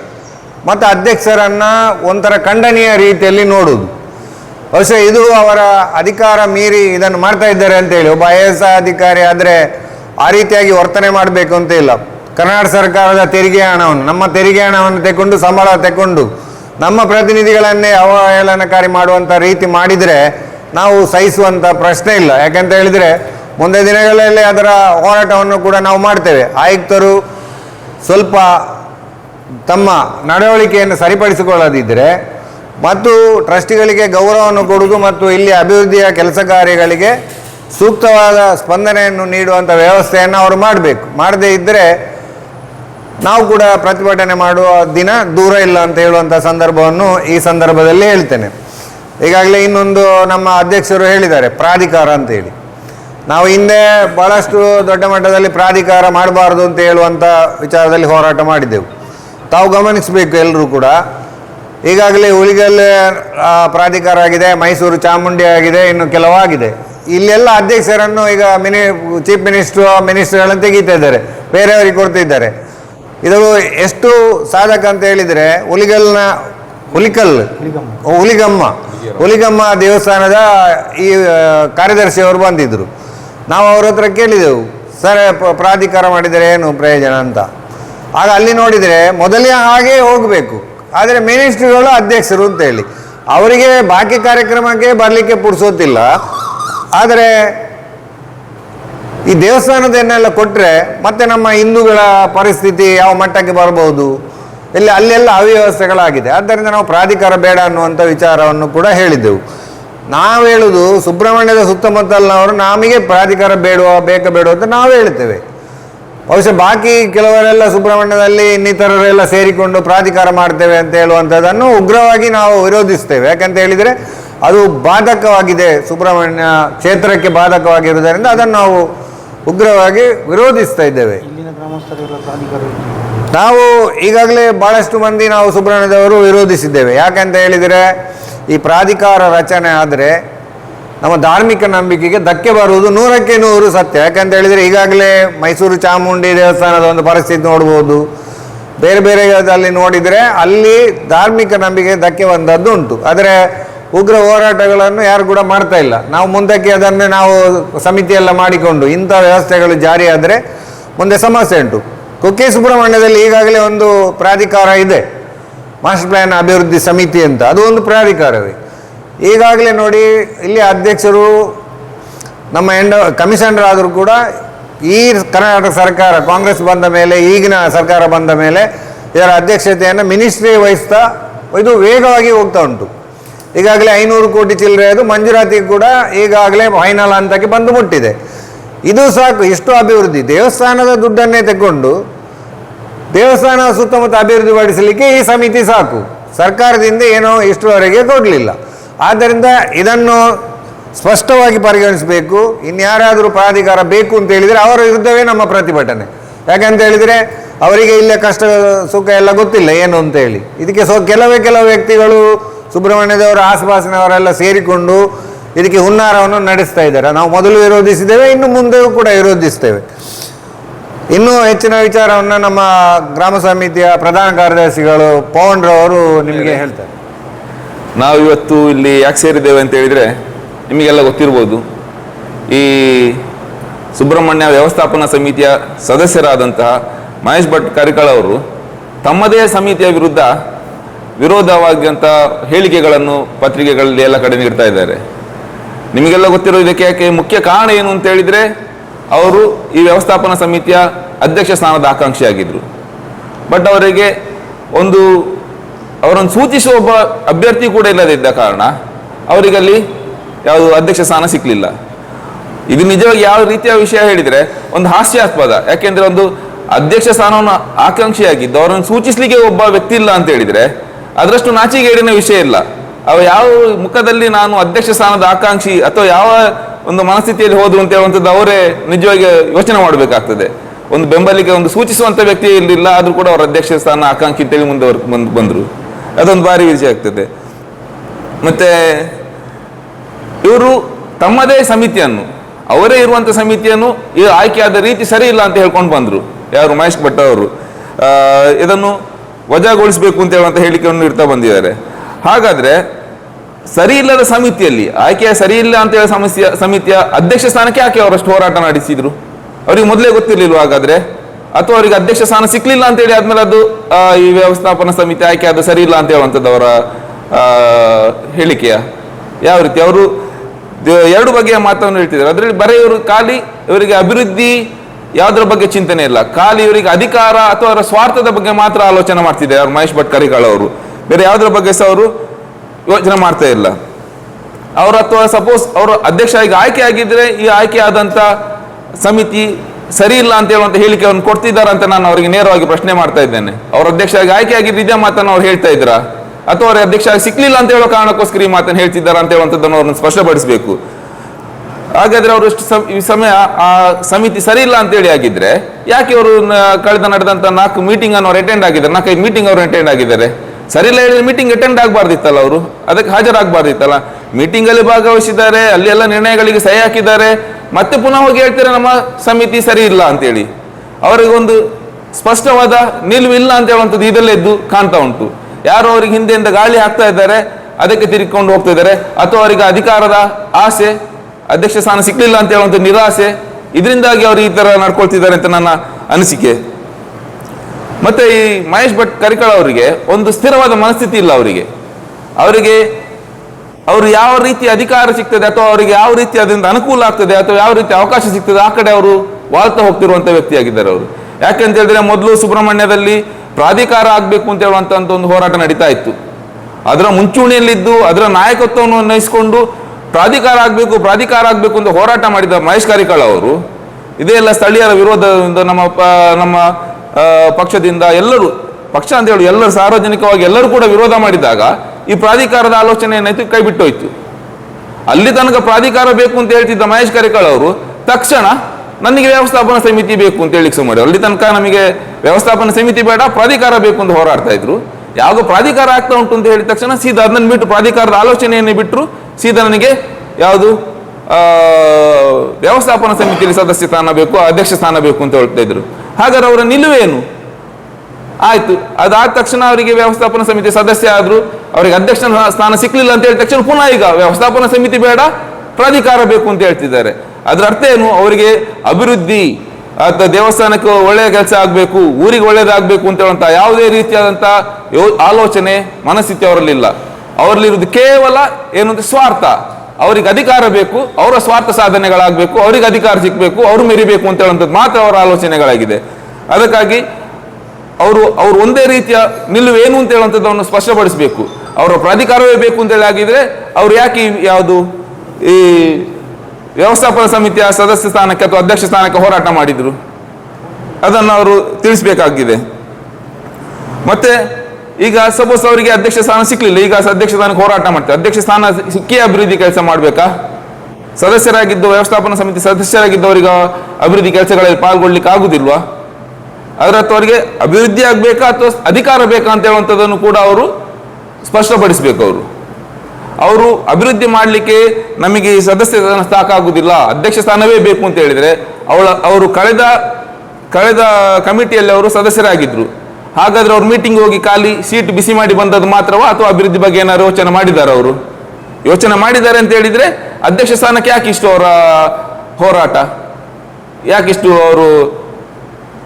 ಮತ್ತು ಅಧ್ಯಕ್ಷರನ್ನು ಒಂಥರ ಖಂಡನೀಯ ರೀತಿಯಲ್ಲಿ ನೋಡುವುದು ಬಹುಶಃ ಇದು ಅವರ ಅಧಿಕಾರ ಮೀರಿ ಇದನ್ನು ಮಾಡ್ತಾ ಇದ್ದಾರೆ ಅಂತೇಳಿ ಒಬ್ಬ ಐ ಎಸ್ ಅಧಿಕಾರಿ ಆದರೆ ಆ ರೀತಿಯಾಗಿ ವರ್ತನೆ ಮಾಡಬೇಕು ಅಂತ ಇಲ್ಲ. ಕರ್ನಾಟಕ ಸರ್ಕಾರದ ತೆರಿಗೆ ಹಣವನ್ನು, ನಮ್ಮ ತೆರಿಗೆ ಹಣವನ್ನು ತೆಕ್ಕೊಂಡು ಸಂಬಳ ತೆಕ್ಕೊಂಡು ನಮ್ಮ ಪ್ರತಿನಿಧಿಗಳನ್ನೇ ಅವಹೇಳನಕಾರಿ ಮಾಡುವಂಥ ರೀತಿ ಮಾಡಿದರೆ ನಾವು ಸಹಿಸುವಂಥ ಪ್ರಶ್ನೆ ಇಲ್ಲ. ಯಾಕಂತ ಹೇಳಿದರೆ ಮುಂದೆ ದಿನಗಳಲ್ಲಿ ಅದರ ಹೋರಾಟವನ್ನು ಕೂಡ ನಾವು ಮಾಡ್ತೇವೆ. ಆಯುಕ್ತರು ಸ್ವಲ್ಪ ತಮ್ಮ ನಡವಳಿಕೆಯನ್ನು ಸರಿಪಡಿಸಿಕೊಳ್ಳದಿದ್ದರೆ ಮತ್ತು ಟ್ರಸ್ಟಿಗಳಿಗೆ ಗೌರವವನ್ನು ಕೊಡುವುದು ಮತ್ತು ಇಲ್ಲಿ ಅಭಿವೃದ್ಧಿಯ ಕೆಲಸ ಕಾರ್ಯಗಳಿಗೆ ಸೂಕ್ತವಾದ ಸ್ಪಂದನೆಯನ್ನು ನೀಡುವಂಥ ವ್ಯವಸ್ಥೆಯನ್ನು ಅವರು ಮಾಡಬೇಕು. ಮಾಡದೇ ಇದ್ದರೆ ನಾವು ಕೂಡ ಪ್ರತಿಭಟನೆ ಮಾಡುವ ದಿನ ದೂರ ಇಲ್ಲ ಅಂತ ಹೇಳುವಂಥ ಸಂದರ್ಭವನ್ನು ಈ ಸಂದರ್ಭದಲ್ಲಿ ಹೇಳ್ತೇನೆ. ಈಗಾಗಲೇ ಇನ್ನೊಂದು ನಮ್ಮ ಅಧ್ಯಕ್ಷರು ಹೇಳಿದ್ದಾರೆ, ಪ್ರಾಧಿಕಾರ ಅಂತ ಹೇಳಿ ನಾವು ಹಿಂದೆ ಭಾಳಷ್ಟು ದೊಡ್ಡ ಮಟ್ಟದಲ್ಲಿ ಪ್ರಾಧಿಕಾರ ಮಾಡಬಾರ್ದು ಅಂತ ಹೇಳುವಂಥ ವಿಚಾರದಲ್ಲಿ ಹೋರಾಟ ಮಾಡಿದ್ದೆವು ತಾವು ಗಮನಿಸಬೇಕು ಎಲ್ಲರೂ ಕೂಡ. ಈಗಾಗಲೇ ಉಳಿಗಲ್ ಪ್ರಾಧಿಕಾರ ಆಗಿದೆ ಮೈಸೂರು ಚಾಮುಂಡಿ ಆಗಿದೆ ಇನ್ನು ಕೆಲವಾಗಿದೆ. ಇಲ್ಲೆಲ್ಲ ಅಧ್ಯಕ್ಷರನ್ನು ಈಗ ಮಿನಿ ಚೀಫ್ ಮಿನಿಸ್ಟ್ರು ಮಿನಿಸ್ಟರ್ಗಳನ್ನು ತೆಗೀತಾ ಇದ್ದಾರೆ. ಬೇರೆಯವರಿಗೆ ಕೊಡ್ತಿದ್ದಾರೆ. ಇದು ಎಷ್ಟು ಸಾಧಕ ಅಂತ ಹೇಳಿದರೆ ಹುಲಿಗಲ್ನ ಹುಲಿಕಲ್ ಹುಲಿಗಮ್ಮ. ಹುಲಿಗಮ್ಮ. ದೇವಸ್ಥಾನದ ಈ ಕಾರ್ಯದರ್ಶಿಯವರು ಬಂದಿದ್ದರು ನಾವು ಅವ್ರ ಹತ್ರ ಕೇಳಿದೆವು ಸರ್ ಪ್ರಾಧಿಕಾರ ಮಾಡಿದರೆ ಏನು ಪ್ರಯೋಜನ? ಅಂತ. ಆಗ ಅಲ್ಲಿ ನೋಡಿದರೆ ಮೊದಲೇ ಹಾಗೆ ಹೋಗಬೇಕು. ಆದರೆ ಮಿನಿಸ್ಟ್ರಿಗಳು ಅಧ್ಯಕ್ಷರು ಅಂತ ಹೇಳಿ. ಅವರಿಗೆ ಬಾಕಿ ಕಾರ್ಯಕ್ರಮಕ್ಕೆ ಬರಲಿಕ್ಕೆ ಪುಡ್ಸೋದಿಲ್ಲ ಆದರೆ ಈ ದೇವಸ್ಥಾನದನ್ನೆಲ್ಲ ಕೊಟ್ಟರೆ ಮತ್ತೆ ನಮ್ಮ ಹಿಂದೂಗಳ ಪರಿಸ್ಥಿತಿ ಯಾವ ಮಟ್ಟಕ್ಕೆ ಬರಬಹುದು ಇಲ್ಲಿ, ಅಲ್ಲೆಲ್ಲ ಅವ್ಯವಸ್ಥೆಗಳಾಗಿದೆ. ಆದ್ದರಿಂದ ನಾವು ಪ್ರಾಧಿಕಾರ ಬೇಡ ಅನ್ನುವಂಥ ವಿಚಾರವನ್ನು ಕೂಡ ಹೇಳಿದ್ದೆವು. ನಾವು ಹೇಳುದು ಸುಬ್ರಹ್ಮಣ್ಯದ ಸುತ್ತಮುತ್ತಲಿನವರು, ನಮಗೆ ಪ್ರಾಧಿಕಾರ ಬೇಡುವ, ಬೇಕ ಬೇಡ ಅಂತ ನಾವು ಹೇಳ್ತೇವೆ. ಬಹುಶಃ ಬಾಕಿ ಕೆಲವರೆಲ್ಲ ಸುಬ್ರಹ್ಮಣ್ಯದಲ್ಲಿ ಇನ್ನಿತರರೆಲ್ಲ ಸೇರಿಕೊಂಡು ಪ್ರಾಧಿಕಾರ ಮಾಡ್ತೇವೆ ಅಂತ ಹೇಳುವಂಥದ್ದನ್ನು ಉಗ್ರವಾಗಿ ನಾವು ವಿರೋಧಿಸ್ತೇವೆ. ಯಾಕಂತ ಹೇಳಿದರೆ ಅದು ಬಾಧಕವಾಗಿದೆ. ಸುಬ್ರಹ್ಮಣ್ಯ ಕ್ಷೇತ್ರಕ್ಕೆ ಬಾಧಕವಾಗಿರುವುದರಿಂದ ಅದನ್ನು ನಾವು ಉಗ್ರವಾಗಿ ವಿರೋಧಿಸ್ತಾ ಇದ್ದೇವೆ. ನಾವು ಈಗಾಗಲೇ ಭಾಳಷ್ಟು ಮಂದಿ ನಾವು ಸುಬ್ರಹ್ಮಣ್ಯದವರು ವಿರೋಧಿಸಿದ್ದೇವೆ. ಯಾಕಂತ ಹೇಳಿದರೆ ಈ ಪ್ರಾಧಿಕಾರ ರಚನೆ ಆದರೆ ನಮ್ಮ ಧಾರ್ಮಿಕ ನಂಬಿಕೆಗೆ ಧಕ್ಕೆ ಬರುವುದು ನೂರಕ್ಕೆ ನೂರು ಸತ್ಯ. ಯಾಕಂತ ಹೇಳಿದರೆ ಈಗಾಗಲೇ ಮೈಸೂರು ಚಾಮುಂಡಿ ದೇವಸ್ಥಾನದ ಒಂದು ಪರಿಸ್ಥಿತಿ ನೋಡ್ಬೋದು. ಬೇರೆ ಬೇರೆ ಅಲ್ಲಿ ನೋಡಿದರೆ ಅಲ್ಲಿ ಧಾರ್ಮಿಕ ನಂಬಿಕೆ ಧಕ್ಕೆ ಬಂದದ್ದು ಉಂಟು. ಆದರೆ ಉಗ್ರ ಹೋರಾಟಗಳನ್ನು ಯಾರು ಕೂಡ ಮಾಡ್ತಾ ಇಲ್ಲ. ನಾವು ಮುಂದಕ್ಕೆ ಅದನ್ನೇ ನಾವು ಸಮಿತಿಯೆಲ್ಲ ಮಾಡಿಕೊಂಡು ಇಂಥ ವ್ಯವಸ್ಥೆಗಳು ಜಾರಿಯಾದರೆ ಮುಂದೆ ಸಮಸ್ಯೆ ಉಂಟು. ಕುಕ್ಕೆ ಸುಬ್ರಹ್ಮಣ್ಯದಲ್ಲಿ ಈಗಾಗಲೇ ಒಂದು ಪ್ರಾಧಿಕಾರ ಇದೆ. ಮಾಸ್ಟರ್ ಪ್ಲಾನ್ ಅಭಿವೃದ್ಧಿ ಸಮಿತಿ ಅಂತ. ಅದು ಒಂದು ಪ್ರಾಧಿಕಾರವೇ. ಈಗಾಗಲೇ ನೋಡಿ ಇಲ್ಲಿ ಅಧ್ಯಕ್ಷರು, ನಮ್ಮ ಎಂಡ ಕಮಿಷನರ್ ಆದರೂ ಕೂಡ ಈ ಕರ್ನಾಟಕ ಸರ್ಕಾರ, ಕಾಂಗ್ರೆಸ್ ಬಂದ ಮೇಲೆ, ಈಗಿನ ಸರ್ಕಾರ ಬಂದ ಮೇಲೆ ಇದರ ಅಧ್ಯಕ್ಷತೆಯನ್ನು ಮಿನಿಸ್ಟ್ರಿ ವಹಿಸ್ತಾ ಇದು ವೇಗವಾಗಿ ಹೋಗ್ತಾ ಉಂಟು. ಈಗಾಗಲೇ ಐನೂರು ಕೋಟಿ ಚಿಲ್ಲರೆ ಅದು ಮಂಜೂರಾತಿ ಕೂಡ ಈಗಾಗಲೇ ಫೈನಲ್ ಹಂತಕ್ಕೆ ಬಂದು ಮುಟ್ಟಿದೆ. ಇದು ಸಾಕು, ಇಷ್ಟು ಅಭಿವೃದ್ಧಿ. ದೇವಸ್ಥಾನದ ದುಡ್ಡನ್ನೇ ತಗೊಂಡು ದೇವಸ್ಥಾನ ಸುತ್ತಮುತ್ತ ಅಭಿವೃದ್ಧಿಪಡಿಸಲಿಕ್ಕೆ ಈ ಸಮಿತಿ ಸಾಕು. ಸರ್ಕಾರದಿಂದ ಏನೋ ಇಷ್ಟುವರೆಗೆ ಕೊಡಲಿಲ್ಲ. ಆದ್ದರಿಂದ ಇದನ್ನು ಸ್ಪಷ್ಟವಾಗಿ ಪರಿಗಣಿಸಬೇಕು. ಇನ್ಯಾರಾದರೂ ಪ್ರಾಧಿಕಾರ ಬೇಕು ಅಂತ ಹೇಳಿದರೆ ಅವರ ವಿರುದ್ಧವೇ ನಮ್ಮ ಪ್ರತಿಭಟನೆ. ಯಾಕಂತ ಹೇಳಿದರೆ ಅವರಿಗೆ ಇಲ್ಲೇ ಕಷ್ಟ ಸುಖ ಎಲ್ಲ ಗೊತ್ತಿಲ್ಲ ಏನು ಅಂತ ಹೇಳಿ. ಇದಕ್ಕೆ ಸೊ ಕೆಲವೇ ಕೆಲವು ವ್ಯಕ್ತಿಗಳು ಸುಬ್ರಹ್ಮಣ್ಯದವರು ಆಸುಪಾಸಿನವರೆಲ್ಲ ಸೇರಿಕೊಂಡು ಇದಕ್ಕೆ ಹುನ್ನಾರವನ್ನು ನಡೆಸ್ತಾ ಇದ್ದಾರೆ. ನಾವು ಮೊದಲು ವಿರೋಧಿಸಿದ್ದೇವೆ ಇನ್ನು ಮುಂದೆಯೂ ಕೂಡ ವಿರೋಧಿಸ್ತೇವೆ. ಇನ್ನೂ ಹೆಚ್ಚಿನ ವಿಚಾರವನ್ನು ನಮ್ಮ ಗ್ರಾಮ ಸಮಿತಿಯ ಪ್ರಧಾನ ಕಾರ್ಯದರ್ಶಿಗಳು ಪವನ್ರವರು ನಿಮಗೆ ಹೇಳ್ತಾರೆ. ನಾವು ಇವತ್ತು ಇಲ್ಲಿ ಯಾಕೆ ಸೇರಿದ್ದೇವೆ ಅಂತ ಹೇಳಿದರೆ ನಿಮಗೆಲ್ಲ ಗೊತ್ತಿರ್ಬೋದು. ಈ ಸುಬ್ರಹ್ಮಣ್ಯ ವ್ಯವಸ್ಥಾಪನಾ ಸಮಿತಿಯ ಸದಸ್ಯರಾದಂತಹ ಮಹೇಶ್ ಭಟ್ ಕಾರಿಕಾಳ ಅವರು ತಮ್ಮದೇ ಸಮಿತಿಯ ವಿರುದ್ಧ ವಿರೋಧವಾಗಿಂತ ಹೇಳಿಕೆಗಳನ್ನು ಪತ್ರಿಕೆಗಳಲ್ಲಿ ಎಲ್ಲ ಕಡೆ ನೀಡ್ತಾ ಇದ್ದಾರೆ. ನಿಮಗೆಲ್ಲ ಗೊತ್ತಿರೋ ಇದಕ್ಕೆ ಯಾಕೆ ಮುಖ್ಯ ಕಾರಣ ಏನು ಅಂತ ಹೇಳಿದರೆ ಅವರು ಈ ವ್ಯವಸ್ಥಾಪನಾ ಸಮಿತಿಯ ಅಧ್ಯಕ್ಷ ಸ್ಥಾನದ ಆಕಾಂಕ್ಷಿಯಾಗಿದ್ದರು ಬಟ್ ಅವರಿಗೆ ಒಂದು ಅವರನ್ನು ಸೂಚಿಸುವ ಒಬ್ಬ ಅಭ್ಯರ್ಥಿ ಕೂಡ ಇಲ್ಲದಿದ್ದ ಕಾರಣ ಅವರಿಗಲ್ಲಿ ಯಾವುದು ಅಧ್ಯಕ್ಷ ಸ್ಥಾನ ಸಿಕ್ಕಲಿಲ್ಲ ಇದು ನಿಜವಾಗಿ ಯಾವ ರೀತಿಯ ವಿಷಯ ಹೇಳಿದರೆ ಒಂದು ಹಾಸ್ಯಾಸ್ಪದ. ಯಾಕೆಂದ್ರೆ ಒಂದು ಅಧ್ಯಕ್ಷ ಸ್ಥಾನವನ್ನು ಆಕಾಂಕ್ಷಿಯಾಗಿದ್ದು ಅವರನ್ನು ಸೂಚಿಸಲಿಕ್ಕೆ ಒಬ್ಬ ವ್ಯಕ್ತಿ ಇಲ್ಲ ಅಂತ ಹೇಳಿದರೆ ಅದರಷ್ಟು ನಾಚಿಗೇಡಿನ ವಿಷಯ ಇಲ್ಲ. ಅವ ಯಾವ ಮುಖದಲ್ಲಿ ನಾನು ಅಧ್ಯಕ್ಷ ಸ್ಥಾನದ ಆಕಾಂಕ್ಷಿ ಅಥವಾ ಯಾವ ಒಂದು ಮನಸ್ಥಿತಿಯಲ್ಲಿ ಹೋದು ಅಂತ ಹೇಳುವಂಥದ್ದು ಅವರೇ ನಿಜವಾಗಿ ಯೋಚನೆ ಮಾಡಬೇಕಾಗ್ತದೆ. ಒಂದು ಬೆಂಬಲಿಗೆ ಒಂದು ಸೂಚಿಸುವಂಥ ವ್ಯಕ್ತಿ ಇರಲಿಲ್ಲ, ಆದರೂ ಕೂಡ ಅವರ ಅಧ್ಯಕ್ಷ ಸ್ಥಾನ ಆಕಾಂಕ್ಷಿ ಅಂತೇಳಿ ಮುಂದೆ ಬಂದು ಬಂದರು. ಅದೊಂದು ಭಾರಿ ವಿಷಯ ಆಗ್ತದೆ. ಮತ್ತೆ ಇವರು ತಮ್ಮದೇ ಸಮಿತಿಯನ್ನು, ಅವರೇ ಇರುವಂತ ಸಮಿತಿಯನ್ನು ಆಯ್ಕೆಯಾದ ರೀತಿ ಸರಿ ಇಲ್ಲ ಅಂತ ಹೇಳ್ಕೊಂಡು ಬಂದರು. ಯಾರು ಮಹೇಶ್ ಭಟ್ ಅವರು. ಇದನ್ನು ವಜಾಗೊಳಿಸಬೇಕು ಅಂತ ಹೇಳುವಂತ ಹೇಳಿಕೆಯನ್ನು ಇಡ್ತಾ ಬಂದಿದ್ದಾರೆ. ಹಾಗಾದ್ರೆ ಸರಿ ಇಲ್ಲದ ಸಮಿತಿಯಲ್ಲಿ, ಆಯ್ಕೆ ಸರಿ ಇಲ್ಲ ಅಂತ ಹೇಳಿ ಸಮಸ್ಯೆ, ಸಮಿತಿಯ ಅಧ್ಯಕ್ಷ ಸ್ಥಾನಕ್ಕೆ ಯಾಕೆ ಅವರಷ್ಟು ಹೋರಾಟ ನಡೆಸಿದ್ರು? ಅವರಿಗೆ ಮೊದಲೇ ಗೊತ್ತಿರಲಿಲ್ಲ ಹಾಗಾದ್ರೆ? ಅಥವಾ ಅವರಿಗೆ ಅಧ್ಯಕ್ಷ ಸ್ಥಾನ ಸಿಕ್ಕಲಿಲ್ಲ ಅಂತ ಹೇಳಿ ಆದ್ಮೇಲೆ ಅದು ಈ ವ್ಯವಸ್ಥಾಪನಾ ಸಮಿತಿ ಆಯ್ಕೆ, ಅದು ಸರಿ ಇಲ್ಲ ಅಂತ ಹೇಳುವಂಥದ್ದು ಅವರ ಹೇಳಿಕೆಯ ಯಾವ ರೀತಿ? ಅವರು ಎರಡು ಬಗೆಯ ಮಾತನ್ನು ಹೇಳ್ತಿದ್ದಾರೆ. ಅದರಲ್ಲಿ ಬರೀ ಇವರು ಖಾಲಿ, ಇವರಿಗೆ ಅಭಿವೃದ್ಧಿ ಯಾವುದರ ಬಗ್ಗೆ ಚಿಂತನೆ ಇಲ್ಲ. ಖಾಲಿ ಇವರಿಗೆ ಅಧಿಕಾರ ಅಥವಾ ಅವರ ಸ್ವಾರ್ಥದ ಬಗ್ಗೆ ಮಾತ್ರ ಆಲೋಚನೆ ಮಾಡ್ತಿದ್ದಾರೆ ಅವ್ರು ಮಹೇಶ್ ಭಟ್ ಕರಿಕಾಳ ಅವರು. ಬೇರೆ ಯಾವುದರ ಬಗ್ಗೆ ಸಹ ಅವರು ಯೋಚನೆ ಮಾಡ್ತಾ ಇಲ್ಲ. ಅವರು ಅಥವಾ ಸಪೋಸ್ ಅವರು ಅಧ್ಯಕ್ಷ ಆಗಿ ಆಯ್ಕೆ ಆಗಿದ್ರೆ ಈ ಆಯ್ಕೆ ಆದಂತ ಸಮಿತಿ ಸರಿ ಇಲ್ಲ ಅಂತ ಹೇಳುವಂತ ಹೇಳಿಕೆಯನ್ನು ಕೊಡ್ತಿದ್ದಾರೆ ಅಂತ ನಾನು ಅವರಿಗೆ ನೇರವಾಗಿ ಪ್ರಶ್ನೆ ಮಾಡ್ತಾ ಇದ್ದೇನೆ. ಅವ್ರ ಅಧ್ಯಕ್ಷರಾಗಿ ಆಯ್ಕೆ ಆಗಿದ್ದು ಇದೇ ಮಾತನ್ನು ಅವ್ರು ಹೇಳ್ತಾ ಇದ್ರ? ಅಥವಾ ಅವ್ರ ಅಧ್ಯಕ್ಷ ಆಗಿ ಸಿಕ್ಲಿಲ್ಲ ಅಂತ ಹೇಳೋ ಕಾರಣಕ್ಕೋಸ್ಕರ ಈ ಮಾತನ್ನು ಹೇಳ್ತಿದ್ದಾರೆ ಅಂತ ಹೇಳುವಂಥದ್ದನ್ನು ಅವ್ರನ್ನ ಸ್ಪಷ್ಟಪಡಿಸಬೇಕು. ಹಾಗಾದ್ರೆ ಅವರು ಈ ಸಮಯ, ಆ ಸಮಿತಿ ಸರಿ ಇಲ್ಲ ಅಂತೇಳಿ ಆಗಿದ್ರೆ ಯಾಕೆ ಅವರು ಕಳೆದ ನಡೆದಂತ ನಾಲ್ಕು ಮೀಟಿಂಗ್ ಅನ್ನು ಅವ್ರು ಅಟೆಂಡ್ ಆಗಿದ್ದಾರೆ? ನಾಲ್ಕೈದು ಮೀಟಿಂಗ್ ಅವರು ಅಟೆಂಡ್ ಆಗಿದ್ದಾರೆ. ಸರಿ ಇಲ್ಲ ಹೇಳಿದ್ರೆ ಮೀಟಿಂಗ್ ಅಟೆಂಡ್ ಆಗಬಾರ್ದಿತ್ತಲ್ಲ ಅವರು? ಅದಕ್ಕೆ ಹಾಜರಾಗಬಾರ್ದಿತ್ತಲ್ಲ? ಮೀಟಿಂಗಲ್ಲಿ ಭಾಗವಹಿಸಿದ್ದಾರೆ, ಅಲ್ಲಿ ಎಲ್ಲ ನಿರ್ಣಯಗಳಿಗೆ ಸಹಿ ಹಾಕಿದ್ದಾರೆ. ಮತ್ತೆ ಪುನಃ ಹೋಗಿ ಹೇಳ್ತೀರಾ, ನಮ್ಮ ಸಮಿತಿ ಸರಿ ಇಲ್ಲ ಅಂತೇಳಿ? ಅವರಿಗೆ ಒಂದು ಸ್ಪಷ್ಟವಾದ ನಿಲುವು ಇಲ್ಲ ಅಂತ ಹೇಳುವಂಥದ್ದು ಇದೆಲ್ಲ ಎದ್ದು ಕಾಣ್ತಾ ಉಂಟು. ಯಾರು ಅವರಿಗೆ ಹಿಂದೆಯಿಂದ ಗಾಳಿ ಹಾಕ್ತಾ ಇದ್ದಾರೆ, ಅದಕ್ಕೆ ತಿರುಗಿಕೊಂಡು ಹೋಗ್ತಾ ಇದ್ದಾರೆ. ಅಥವಾ ಅವರಿಗೆ ಅಧಿಕಾರದ ಆಸೆ, ಅಧ್ಯಕ್ಷ ಸ್ಥಾನ ಸಿಕ್ಕಲಿಲ್ಲ ಅಂತ ಹೇಳುವಂಥ ನಿರಾಸೆ, ಇದರಿಂದಾಗಿ ಅವರು ಈ ತರ ನಡ್ಕೊಳ್ತಿದ್ದಾರೆ ಅಂತ ನನ್ನ ಅನಿಸಿಕೆ. ಮತ್ತೆ ಈ ಮಹೇಶ್ ಭಟ್ ಕರಿಕಳ ಅವರಿಗೆ ಒಂದು ಸ್ಥಿರವಾದ ಮನಸ್ಥಿತಿ ಇಲ್ಲ ಅವರಿಗೆ. ಅವರಿಗೆ ಅವರು ಯಾವ ರೀತಿ ಅಧಿಕಾರ ಸಿಗ್ತದೆ ಅಥವಾ ಅವರಿಗೆ ಯಾವ ರೀತಿ ಅದರಿಂದ ಅನುಕೂಲ ಆಗ್ತದೆ ಅಥವಾ ಯಾವ ರೀತಿ ಅವಕಾಶ ಸಿಗ್ತದೆ ಆ ಕಡೆ ಅವರು ವಾಳ್ತಾ ಹೋಗ್ತಿರುವಂತ ವ್ಯಕ್ತಿಯಾಗಿದ್ದಾರೆ ಅವರು. ಯಾಕೆಂತ ಹೇಳಿದ್ರೆ ಮೊದಲು ಸುಬ್ರಹ್ಮಣ್ಯದಲ್ಲಿ ಪ್ರಾಧಿಕಾರ ಆಗಬೇಕು ಅಂತ ಹೇಳುವಂತ ಒಂದು ಹೋರಾಟ ನಡೀತಾ ಇತ್ತು. ಅದರ ಮುಂಚೂಣಿಯಲ್ಲಿದ್ದು, ಅದರ ನಾಯಕತ್ವವನ್ನು ವಹಿಸಿಕೊಂಡು ಪ್ರಾಧಿಕಾರ ಆಗಬೇಕು ಪ್ರಾಧಿಕಾರ ಆಗಬೇಕು ಅಂತ ಹೋರಾಟ ಮಾಡಿದ ಮಹೇಶ್ ಕಾರಿಕಾಳ ಅವರು, ಇದೇ ಎಲ್ಲ ಸ್ಥಳೀಯರ ವಿರೋಧದಿಂದ ನಮ್ಮ ನಮ್ಮ ಪಕ್ಷದಿಂದ ಎಲ್ಲರೂ, ಪಕ್ಷ ಅಂತ ಹೇಳಿ ಎಲ್ಲರೂ, ಸಾರ್ವಜನಿಕವಾಗಿ ಎಲ್ಲರೂ ಕೂಡ ವಿರೋಧ ಮಾಡಿದಾಗ ಈ ಪ್ರಾಧಿಕಾರದ ಆಲೋಚನೆ ಏನಾಯ್ತು ಕೈ ಬಿಟ್ಟೋಯ್ತು. ಅಲ್ಲಿ ತನಕ ಪ್ರಾಧಿಕಾರ ಬೇಕು ಅಂತ ಹೇಳ್ತಿದ್ದ ಮಹೇಶ್ ಕರಿಕಾಳ್ ಅವರು, ತಕ್ಷಣ ನನಗೆ ವ್ಯವಸ್ಥಾಪನಾ ಸಮಿತಿ ಬೇಕು ಅಂತ ಹೇಳಿ ಸುಮಾರು. ಅಲ್ಲಿ ತನಕ ನಮಗೆ ವ್ಯವಸ್ಥಾಪನಾ ಸಮಿತಿ ಬೇಡ, ಪ್ರಾಧಿಕಾರ ಬೇಕು ಅಂತ ಹೋರಾಡ್ತಾ ಇದ್ರು. ಯಾವಾಗ ಪ್ರಾಧಿಕಾರ ಆಗ್ತಾ ಉಂಟು ಅಂತ ಹೇಳಿದ ತಕ್ಷಣ ಸೀದಾ ಅದನ್ನು ಬಿಟ್ಟು ಪ್ರಾಧಿಕಾರದ ಆಲೋಚನೆಯನ್ನು ಬಿಟ್ಟರು ಸೀದಾ ನನಗೆ ಯಾವುದು ವ್ಯವಸ್ಥಾಪನಾ ಸಮಿತಿಯಲ್ಲಿ ಸದಸ್ಯ ಸ್ಥಾನ ಬೇಕು, ಅಧ್ಯಕ್ಷ ಸ್ಥಾನ ಬೇಕು ಅಂತ ಹೇಳ್ತಾ ಇದ್ರು. ಹಾಗಾದ್ರೆ ಅವರ ನಿಲುವೇನು? ಆಯ್ತು. ಅದಾದ ತಕ್ಷಣ ಅವರಿಗೆ ವ್ಯವಸ್ಥಾಪನಾ ಸಮಿತಿ ಸದಸ್ಯ ಆದ್ರು. ಅವರಿಗೆ ಅಧ್ಯಕ್ಷ ಸ್ಥಾನ ಸಿಕ್ಕಲಿಲ್ಲ ಅಂತ ಹೇಳಿದ ತಕ್ಷಣ ಪುನಃ ಈಗ ವ್ಯವಸ್ಥಾಪನಾ ಸಮಿತಿ ಬೇಡ, ಪ್ರಾಧಿಕಾರ ಬೇಕು ಅಂತ ಹೇಳ್ತಿದ್ದಾರೆ. ಅದರ ಅರ್ಥ ಏನು? ಅವರಿಗೆ ಅಭಿವೃದ್ಧಿ ಅಥವಾ ದೇವಸ್ಥಾನಕ್ಕೆ ಒಳ್ಳೆಯ ಕೆಲಸ ಆಗಬೇಕು, ಊರಿಗೆ ಒಳ್ಳೇದಾಗಬೇಕು ಅಂತ ಹೇಳುವಂಥ ಯಾವುದೇ ರೀತಿಯಾದಂಥ ಯೋ ಆಲೋಚನೆ ಮನಸ್ಥಿತಿ ಅವರಲ್ಲಿಲ್ಲ. ಅವರಲ್ಲಿರುವುದು ಕೇವಲ ಏನು ಅಂತ ಸ್ವಾರ್ಥ. ಅವರಿಗೆ ಅಧಿಕಾರ ಬೇಕು, ಅವರ ಸ್ವಾರ್ಥ ಸಾಧನೆಗಳಾಗಬೇಕು, ಅವರಿಗೆ ಅಧಿಕಾರ ಸಿಗಬೇಕು, ಅವರು ಮೆರಿಬೇಕು ಅಂತ ಹೇಳುವಂಥದ್ದು ಮಾತ್ರ ಅವರ ಆಲೋಚನೆಗಳಾಗಿದೆ. ಅದಕ್ಕಾಗಿ ಅವರು ಅವರು ಒಂದೇ ರೀತಿಯ ನಿಲುವು ಏನು ಅಂತ ಅವನ್ನು ಸ್ಪಷ್ಟಪಡಿಸಬೇಕು. ಅವರ ಪ್ರಾಧಿಕಾರವೇ ಬೇಕು ಅಂತೇಳಿ ಆಗಿದ್ರೆ ಅವ್ರು ಯಾಕೆ ಯಾವುದು ಈ ವ್ಯವಸ್ಥಾಪನ ಸಮಿತಿಯ ಸದಸ್ಯ ಸ್ಥಾನಕ್ಕೆ ಅಥವಾ ಅಧ್ಯಕ್ಷ ಸ್ಥಾನಕ್ಕೆ ಹೋರಾಟ ಮಾಡಿದ್ರು? ಅದನ್ನು ಅವರು ತಿಳಿಸಬೇಕಾಗಿದೆ. ಮತ್ತೆ ಈಗ ಸಪೋಸ್ ಅವರಿಗೆ ಅಧ್ಯಕ್ಷ ಸ್ಥಾನ ಸಿಕ್ಕಲಿಲ್ಲ ಈಗ ಅಧ್ಯಕ್ಷ ಸ್ಥಾನಕ್ಕೆ ಹೋರಾಟ ಮಾಡ್ತಾರೆ. ಅಧ್ಯಕ್ಷ ಸ್ಥಾನ ಸಿಕ್ಕಿ ಅಭಿವೃದ್ಧಿ ಕೆಲಸ ಮಾಡಬೇಕಾ? ಸದಸ್ಯರಾಗಿದ್ದು ವ್ಯವಸ್ಥಾಪನಾ ಸಮಿತಿ ಸದಸ್ಯರಾಗಿದ್ದವರಿಗೆ ಅಭಿವೃದ್ಧಿ ಕೆಲಸಗಳಲ್ಲಿ ಪಾಲ್ಗೊಳ್ಳಿಕ್ಕೆ ಆಗುದಿಲ್ವಾ? ಅದರ ಅಥವಾ ಅವರಿಗೆ ಅಭಿವೃದ್ಧಿ ಆಗಬೇಕಾ ಅಥವಾ ಅಧಿಕಾರ ಬೇಕಾ ಅಂತ ಹೇಳುವಂಥದ್ದನ್ನು ಕೂಡ ಅವರು ಸ್ಪಷ್ಟಪಡಿಸಬೇಕು ಅವರು. ಅವರು ಅಭಿವೃದ್ಧಿ ಮಾಡಲಿಕ್ಕೆ ನಮಗೆ ಈ ಸದಸ್ಯ ಸಾಕಾಗುವುದಿಲ್ಲ ಅಧ್ಯಕ್ಷ ಸ್ಥಾನವೇ ಬೇಕು ಅಂತ ಹೇಳಿದರೆ ಅವಳ, ಅವರು ಕಳೆದ ಕಳೆದ ಕಮಿಟಿಯಲ್ಲಿ ಅವರು ಸದಸ್ಯರಾಗಿದ್ದರು ಹಾಗಾದರೆ ಅವ್ರು ಮೀಟಿಂಗ್ ಹೋಗಿ ಖಾಲಿ ಸೀಟ್ ಬಿಸಿ ಮಾಡಿ ಬಂದದ್ದು ಮಾತ್ರವಾ ಅಥವಾ ಅಭಿವೃದ್ಧಿ ಬಗ್ಗೆ ಏನಾದ್ರು ಯೋಚನೆ ಮಾಡಿದ್ದಾರೆ ಅವರು? ಯೋಚನೆ ಮಾಡಿದ್ದಾರೆ ಅಂತ ಹೇಳಿದರೆ ಅಧ್ಯಕ್ಷ ಸ್ಥಾನಕ್ಕೆ ಯಾಕಿಷ್ಟು ಅವರ ಹೋರಾಟ? ಯಾಕಿಷ್ಟು ಅವರು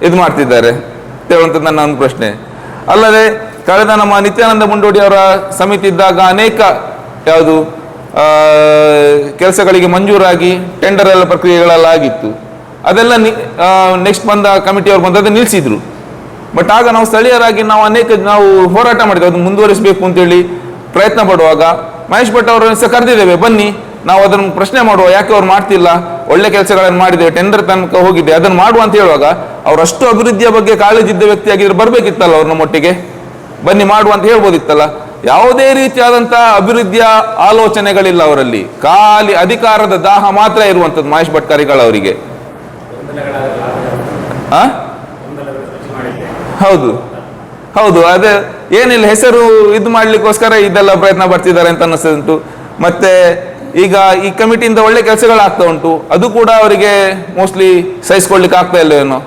ಇದು ಮಾಡ್ತಿದ್ದಾರೆ? ಅಂತ ಹೇಳುವಂಥದ್ದು ನನ್ನ ಒಂದು ಪ್ರಶ್ನೆ. ಅಲ್ಲದೆ ಕಳೆದ ನಮ್ಮ ನಿತ್ಯಾನಂದ ಮುಂಡೋಡಿ ಅವರ ಸಮಿತಿ ಇದ್ದಾಗ ಅನೇಕ ಯಾವುದು ಕೆಲಸಗಳಿಗೆ ಮಂಜೂರಾಗಿ ಟೆಂಡರ್ ಎಲ್ಲ ಪ್ರಕ್ರಿಯೆಗಳೆಲ್ಲ ಆಗಿತ್ತು ಅದೆಲ್ಲ ನೆಕ್ಸ್ಟ್ ಬಂದ ಕಮಿಟಿಯವರು ಬಂದದ್ದು ನಿಲ್ಲಿಸಿದ್ರು ಬಟ್ ಆಗ ನಾವು ಸ್ಥಳೀಯರಾಗಿ ನಾವು ಅನೇಕ ನಾವು ಹೋರಾಟ ಮಾಡಿದ್ದೇವೆ ಅದನ್ನು ಮುಂದುವರಿಸಬೇಕು ಅಂತೇಳಿ ಪ್ರಯತ್ನ ಪಡುವಾಗ ಮಹೇಶ್ ಭಟ್ ಅವರನ್ನು ಸಹ ಕರೆದಿದ್ದೇವೆ, ಬನ್ನಿ, ನಾವು ಅದನ್ನು ಪ್ರಶ್ನೆ ಮಾಡುವ, ಯಾಕೆ ಅವ್ರು ಮಾಡ್ತಿಲ್ಲ, ಒಳ್ಳೆ ಕೆಲಸಗಳನ್ನು ಮಾಡಿದ್ದೇವೆ ಟೆಂಡರ್ ತನಕ ಹೋಗಿದ್ದೆ, ಅದನ್ನು ಮಾಡುವ ಅಂತ ಹೇಳುವಾಗ ಅವರಷ್ಟು ಅಭಿವೃದ್ಧಿಯ ಬಗ್ಗೆ ಕಾಳಜಿದ್ದ ವ್ಯಕ್ತಿಯಾಗಿದ್ರೆ ಬರಬೇಕಿತ್ತಲ್ಲ ಅವ್ರ ನಮ್ಮೊಟ್ಟಿಗೆ ಬನ್ನಿ ಮಾಡುವ ಅಂತ ಹೇಳ್ಬೋದಿತ್ತಲ್ಲ? ಯಾವುದೇ ರೀತಿಯಾದಂತಹ ಅಭಿವೃದ್ಧಿಯ ಆಲೋಚನೆಗಳಿಲ್ಲ ಅವರಲ್ಲಿ. ಖಾಲಿ ಅಧಿಕಾರದ ದಾಹ ಮಾತ್ರ ಇರುವಂತದ್ದು ಮಹೇಶ್ ಭಟ್ಕರಿಗಳ ಅವರಿಗೆ? ಹೌದು. ಹೌದು, ಅದೇ ಏನಿಲ್ಲ, ಹೆಸರು ಇದು ಮಾಡ್ಲಿಕ್ಕೋಸ್ಕರ ಇದೆಲ್ಲ ಪ್ರಯತ್ನ ಪಡ್ತಿದ್ದಾರೆ ಅಂತ ಅನಿಸ್ತುಂಟು ಮತ್ತೆ ಈಗ ಈ ಕಮಿಟಿಯಿಂದ ಒಳ್ಳೆ ಕೆಲಸಗಳಾಗ್ತಾ ಉಂಟು. ಅದು ಕೂಡ ಅವರಿಗೆ ಮೋಸ್ಟ್ಲಿ ಸಹಿಸ್ಕೊಳ್ಲಿಕ್ಕೆ ಆಗ್ತಾ ಇಲ್ಲ ಏನೋ